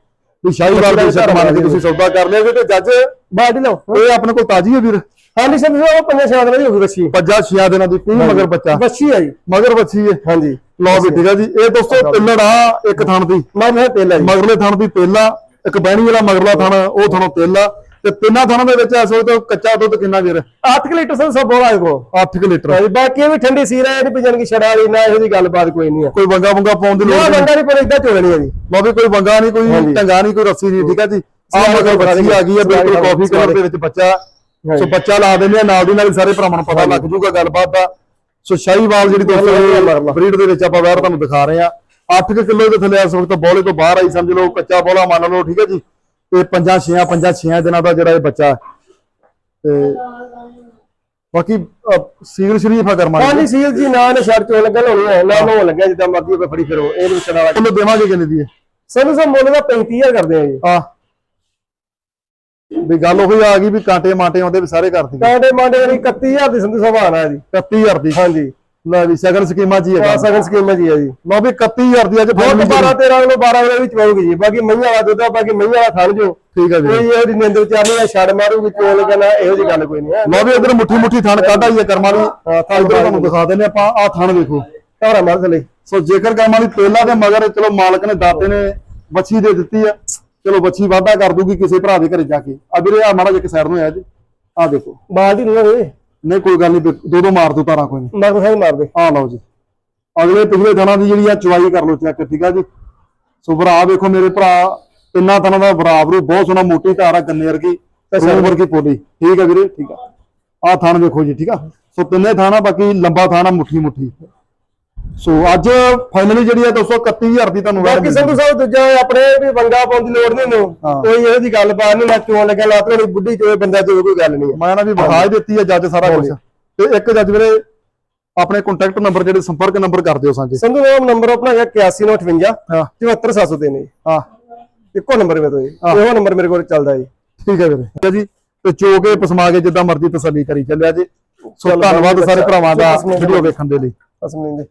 ਵੀ ਸ਼ਾਹੀਵਾਲ ਦੇ ਸ਼ਰਤ ਮੰਨ ਕੇ ਤੁਸੀਂ ਸੌਦਾ ਕਰ ਲਿਆ ਤੇ ਜੱਜ
ਬਾਡੀ ਲਓ।
ਇਹ ਆਪਣੇ ਕੋਲ ਤਾਜੀ ਹੈ ਵੀਰ।
ਹਾਂਜੀ ਸਾਹਿਬ ਉਹ ਪੰਜਾਂ ਛਾਂ ਦੀ ਹੋ ਗਈ ਬੱਚੀ।
ਪੱਜਾ ਛਿਆ ਦਿਨਾਂ ਦੀ ਕੀ ਮਗਰ ਬੱਚਾ।
ਬੱਚੀ ਆ ਜੀ।
ਮਗਰ ਬੱਚੀ ਹੈ
ਹਾਂਜੀ।
ਲਓ ਵੀ ਠੀਕ ਹੈ ਜੀ। ਇਹ ਦੋਸਤੋ ਪਿੱਲੜ ਆ ਇੱਕ ਥਣ ਦੀ।
ਮੈਂ ਮੈਂ ਤੇਲ ਆ ਜੀ।
ਮਗਰਲੇ ਥਣ ਦੀ ਤੇਲਾ ਇੱਕ ਬਹਿਣੀ ਵਾਲਾ ਮਗਰਲਾ ਥਣ ਉਹ ਥਣੋਂ ਤੇਲਾ ਤੇ ਤਿੰਨਾਂ ਥਣਾਂ ਦੇ ਵਿੱਚ ਇਸ ਵੇਲੇ ਕੱਚਾ ਦੁੱਧ ਕਿੰਨਾ ਵੀਰ
8 ਲੀਟਰ ਸੰਧੂ ਸਾਹਿਬ ਬੋਲਾ ਕੋ
8 ਲੀਟਰ
ਬਾਕੀ ਵੀ ਠੰਡੀ ਸੀਰਾ ਇਹਦੀ ਪਿਜਣ ਕੀ ਛੜਾ ਵਾਲੀ ਨਾ ਇਹੋ ਜੀ ਗੱਲਬਾਤ ਕੋਈ ਨਹੀਂ ਆ।
ਕੋਈ ਵੰਗਾ ਵੰਗਾ ਪਾਉਣ ਦੀ ਲੋੜ ਨਹੀਂ।
ਬੰਦਾ ਨਹੀਂ ਪਰ ਇਦਾਂ ਚੋਲਣੀ ਆ ਜੀ।
ਵੀ ਕੋਈ ਵੰਗਾ ਨਹੀਂ ਕੋਈ। ਟੰਗਾ ਨਹੀਂ ਕੋਈ ਰੱਸੀ ਨਹੀਂ ਠੀਕ ਹੈ ਜੀ?
ਸਿਆਲ
ਮਗਰ ਬੱਚੀ। ਆ ਗਈ ਹੈ ਬਿਲਕੁਲ ਕਾਫੀ ਕਲਰ ਦੇ ਵਿੱਚ ਬੱਚਾ। ਸੋ ਬੱਚਾ ਲਾ ਦਿੰਦੇ ਆ ਨਾਲ ਦੀ ਨਾਲ ਹੀ ਸਾਰੇ ਭਰਾਵਾਂ ਨੂੰ ਪਤਾ ਲੱਗ ਜੂਗਾ ਗੱਲਬਾਤ ਦਾ। ਸੋ ਸ਼ਾਹੀਵਾਲ ਜਿਹੜੀ ਦੋਸਤੋ ਬਰੀਡ ਦੇ ਵਿੱਚ ਆਪਾਂ ਬਾਹਰ ਤੁਹਾਨੂੰ ਦਿਖਾ ਰਹੇ ਆ। 8 ਕਿਲੋ ਦੇ ਥੱਲੇ ਇਸ ਵਕਤ ਬੋਲੇ ਤੋਂ ਬਾਹਰ ਆਈ ਸਮਝ ਲਓ ਕੱਚਾ ਬੋਲਾ ਮੰਨ ਲਓ ਠੀਕ ਹੈ ਜੀ। ਤੇ ਪੰਜਾਂ ਛੇਆਂ ਪੰਜਾਂ ਛੇਆਂ ਦਿਨਾਂ ਦਾ ਜਿਹੜਾ ਇਹ ਬੱਚਾ ਹੈ। ਤੇ ਬਾਕੀ ਸੀਲ ਸ਼ਰੀਫ ਆ ਕਰਮਾ
ਹਾਂਜੀ ਸੀਲ ਜੀ ਨਾ ਨੇ ਸ਼ਰਟ ਚੋਂ ਲੱਗਣ ਹੋਣੀ ਹੈ ਨਾ ਨੋ ਲੱਗਿਆ ਜਿੱਦਾਂ ਮਰਜ਼ੀ ਕੋਈ ਫੜੀ ਫਿਰੋ ਇਹ ਵਾਲਾ
ਉਹਨੂੰ ਦੇਵਾਂਗੇ ਕਿੰਨੇ ਦੀ ਹੈ?
ਸੰਧੂ ਸਾਹਿਬ ਮੁੱਲ ਦਾ 35000 ਕਰਦੇ ਆ ਜੀ।
ਆ। ਵੀ ਗੱਲ ਉਹੀ ਆ ਗਈ ਵੀ ਕਾਂਟੇ ਮਾਟੇ ਆਉਂਦੇ ਵੀ ਸਾਰੇ ਕਰਦੀ
ਕਾਂਡੇ ਮਾਂਡੇ ਵਾਲੀ 31000 ਦੀ ਸੰਧੂ ਸਾਹਿਬ ਆਣਾ ਜੀ।
31000 ਦੀ।
ਹਾਂਜੀ।
ਲੈ ਵੀ ਸਗਨ ਸਕੀਮਾਂ ਜੀ
ਆ
ਹੈਗਾ।
ਸਗਨ ਸਕੀਮ ਹੈ ਜੀ ਆ ਜੀ।
ਲਓ ਵੀ 31000 ਦੀ ਅੱਜ
ਬਹੁਤ
ਫਾਈਨਲ
12 13 ਕਿਲੋ 12 ਕਿਲੋ ਵਿੱਚ ਪਾਉਗੀ ਜੀ। ਬਾਕੀ ਮਈਆਂ ਵਾਲਾ ਦੁੱਧ ਆ ਬਾਕੀ ਮਈਆਂ ਵਾਲਾ ਖਾਣ ਜੋ।
ਠੀਕ ਹੈ
ਕੋਈ
ਜੀ
ਇਹੋ ਜਿਹੀ ਨਿੰਦ ਵਿਚਾਰਨੀ ਆ ਛੜ ਮਾਰੂਗੀ ਚੋਲ ਲੱਗਣਾ ਇਹੋ ਜਿਹੀ ਗੱਲ ਕੋਈ ਨਹੀਂ ਹੈ।
ਲਓ ਵੀ ਇਧਰ ਮੁੱਠੀ ਮੁੱਠੀ ਥਣ ਕੱਢ ਆਈ ਹੈ ਕਰਮਾਂ ਦੀ
ਹਾਂ,
ਇਧਰ ਤੁਹਾਨੂੰ ਦਿਖਾ ਦਿੰਦੇ ਆਪਾਂ ਆ ਥਣ ਵੇਖੋ।
ਘਰਾਂ ਮਾਰ ਥਲੇ
ਸੋ ਜੇਕਰ ਕਰਮਾਂ ਦੀ ਪਹਿਲਾਂ ਦੇ ਮਗਰ ਚਲੋ ਮਾਲਕ ਨੇ ਦਾਤੇ ਨੇ ਬੱਚੀ ਦੇ ਦਿੱਤੀ ਆ ਚਲੋ ਬੱਚੀ ਵਾਧਾ ਕਰ ਦੂਗੀ ਕਿਸੇ ਭਰਾ ਦੇ ਘਰੇ ਜਾ ਕੇ। ਆ ਵੀਰੇ ਆ ਮਾੜਾ ਜਿਹਾ ਇੱਕ ਸਾਈਡ ਨੂੰ ਆ ਜੀ। ਆ ਦੇਖੋ।
ਬਾਲਟੀ ਨੂੰ ਲਵੇ
ਨਹੀਂ ਕੋਈ ਗੱਲ ਨਹੀਂ ਦੋ ਦੋ ਮਾਰ ਦੋ ਤਾਰਾਂ ਕੋਈ ਨਹੀਂ।
ਮਾਰ ਕੋਈ ਮਾਰ ਦੇ।
ਆ ਲਓ ਜੀ। ਅਗਲੇ ਪਿਛਲੇ ਥਾਣਾ ਦੀ ਜਿਹੜੀ ਆ ਚੁਆਈ ਕਰ ਲਓ ਚੈੱਕ ਠੀਕ ਆ ਜੀ? ਸੋ ਭਰਾ ਵੇਖੋ ਮੇਰੇ ਭਰਾ ਤਿੰਨਾਂ ਥਾਣਾ ਦਾ ਬਰਾਬਰ ਬਹੁਤ ਸੋਹਣਾ ਮੋਟੀ ਧਾਰ ਆ ਗੰਨੇ ਵਰਗੀ ਤੇ ਸਿਰ ਵਰਗੀ ਪੋਲੀ। ਠੀਕ ਆ ਵੀਰੇ ਠੀਕ ਆ। ਆ ਥਾਣ ਵੇਖੋ ਜੀ ਠੀਕ ਆ? ਸੋ ਤਿੰਨੇ ਥਾਣਾ ਬਾਕੀ ਲੰਬਾ ਥਾਣਾ ਮੁੱਠੀ ਮੁੱਠੀ ਸੋ ਅੱਜ ਫਾਈਨਲੀ ਜਿਹੜੀ ਆ 231 ਦੀ ਤੁਹਾਨੂੰ ਵੈਰ
ਬਾਕੀ। ਸੰਧੂ ਸਾਹਿਬ ਦੂਜਾ ਆਪਣੇ ਵੀ ਵੰਗਾ ਪਾਉਣ ਦੀ ਲੋੜ ਨਹੀਂ ਨੂੰ
ਹਾਂ।
ਕੋਈ ਇਹੋ ਜਿਹੀ ਗੱਲਬਾਤ ਨਹੀਂ ਨਾ ਚੋਣ ਲੱਗਿਆ ਲਾਤ ਵਾਲੀ ਬੁੱਢੀ ਚੋਏ ਬੰਦਾ ਚੋਏ ਕੋਈ ਗੱਲ ਨਹੀਂ ਹੈ।
ਮੈਂ ਨਾ ਵੀ ਹੀ ਦਿੱਤੀ ਆ ਜੱਜ ਸਾਰਾ ਕੁਝ ਤੇ ਇੱਕ ਜੱਜ ਵੀਰੇ ਆਪਣੇ ਕੰਟੈਕਟ ਨੰਬਰ ਜਿਹੜੇ ਸੰਪਰਕ ਨੰਬਰ ਕਰ ਦਿਓ ਸਾਂਝੇ।
ਸੰਧੂ ਸਾਹਿਬ ਨੰਬਰ ਆਪਣਾ ਹੈਗਾ 8158
ਹਾਂ।
74703 ਜੀ।
ਹਾਂ।
ਇੱਕੋ ਨੰਬਰ ਮੇਰੇ ਤੋਂ ਜੀ। ਇਹੋ ਨੰਬਰ ਮੇਰੇ ਕੋਲ ਚੱਲਦਾ ਜੀ।
ਠੀਕ ਹੈ ਵੀਰੇ। ਠੀਕ ਹੈ ਜੀ। ਤੇ ਚੋ ਕੇ ਪਸਮਾ ਕੇ ਜਿੱਦਾਂ ਮਰਜ਼ੀ ਤਸੱਲੀ ਕਰੀ ਚੱਲਿਆ ਜੀ। ਸੋ ਧੰਨਵਾਦ ਸਾਰੇ ਭਰਾਵਾਂ ਦਾ ਵੀਡੀਓ ਵੇਖਣ ਦੇ ਲਈ।
ਅਸਮਿੰਦੇ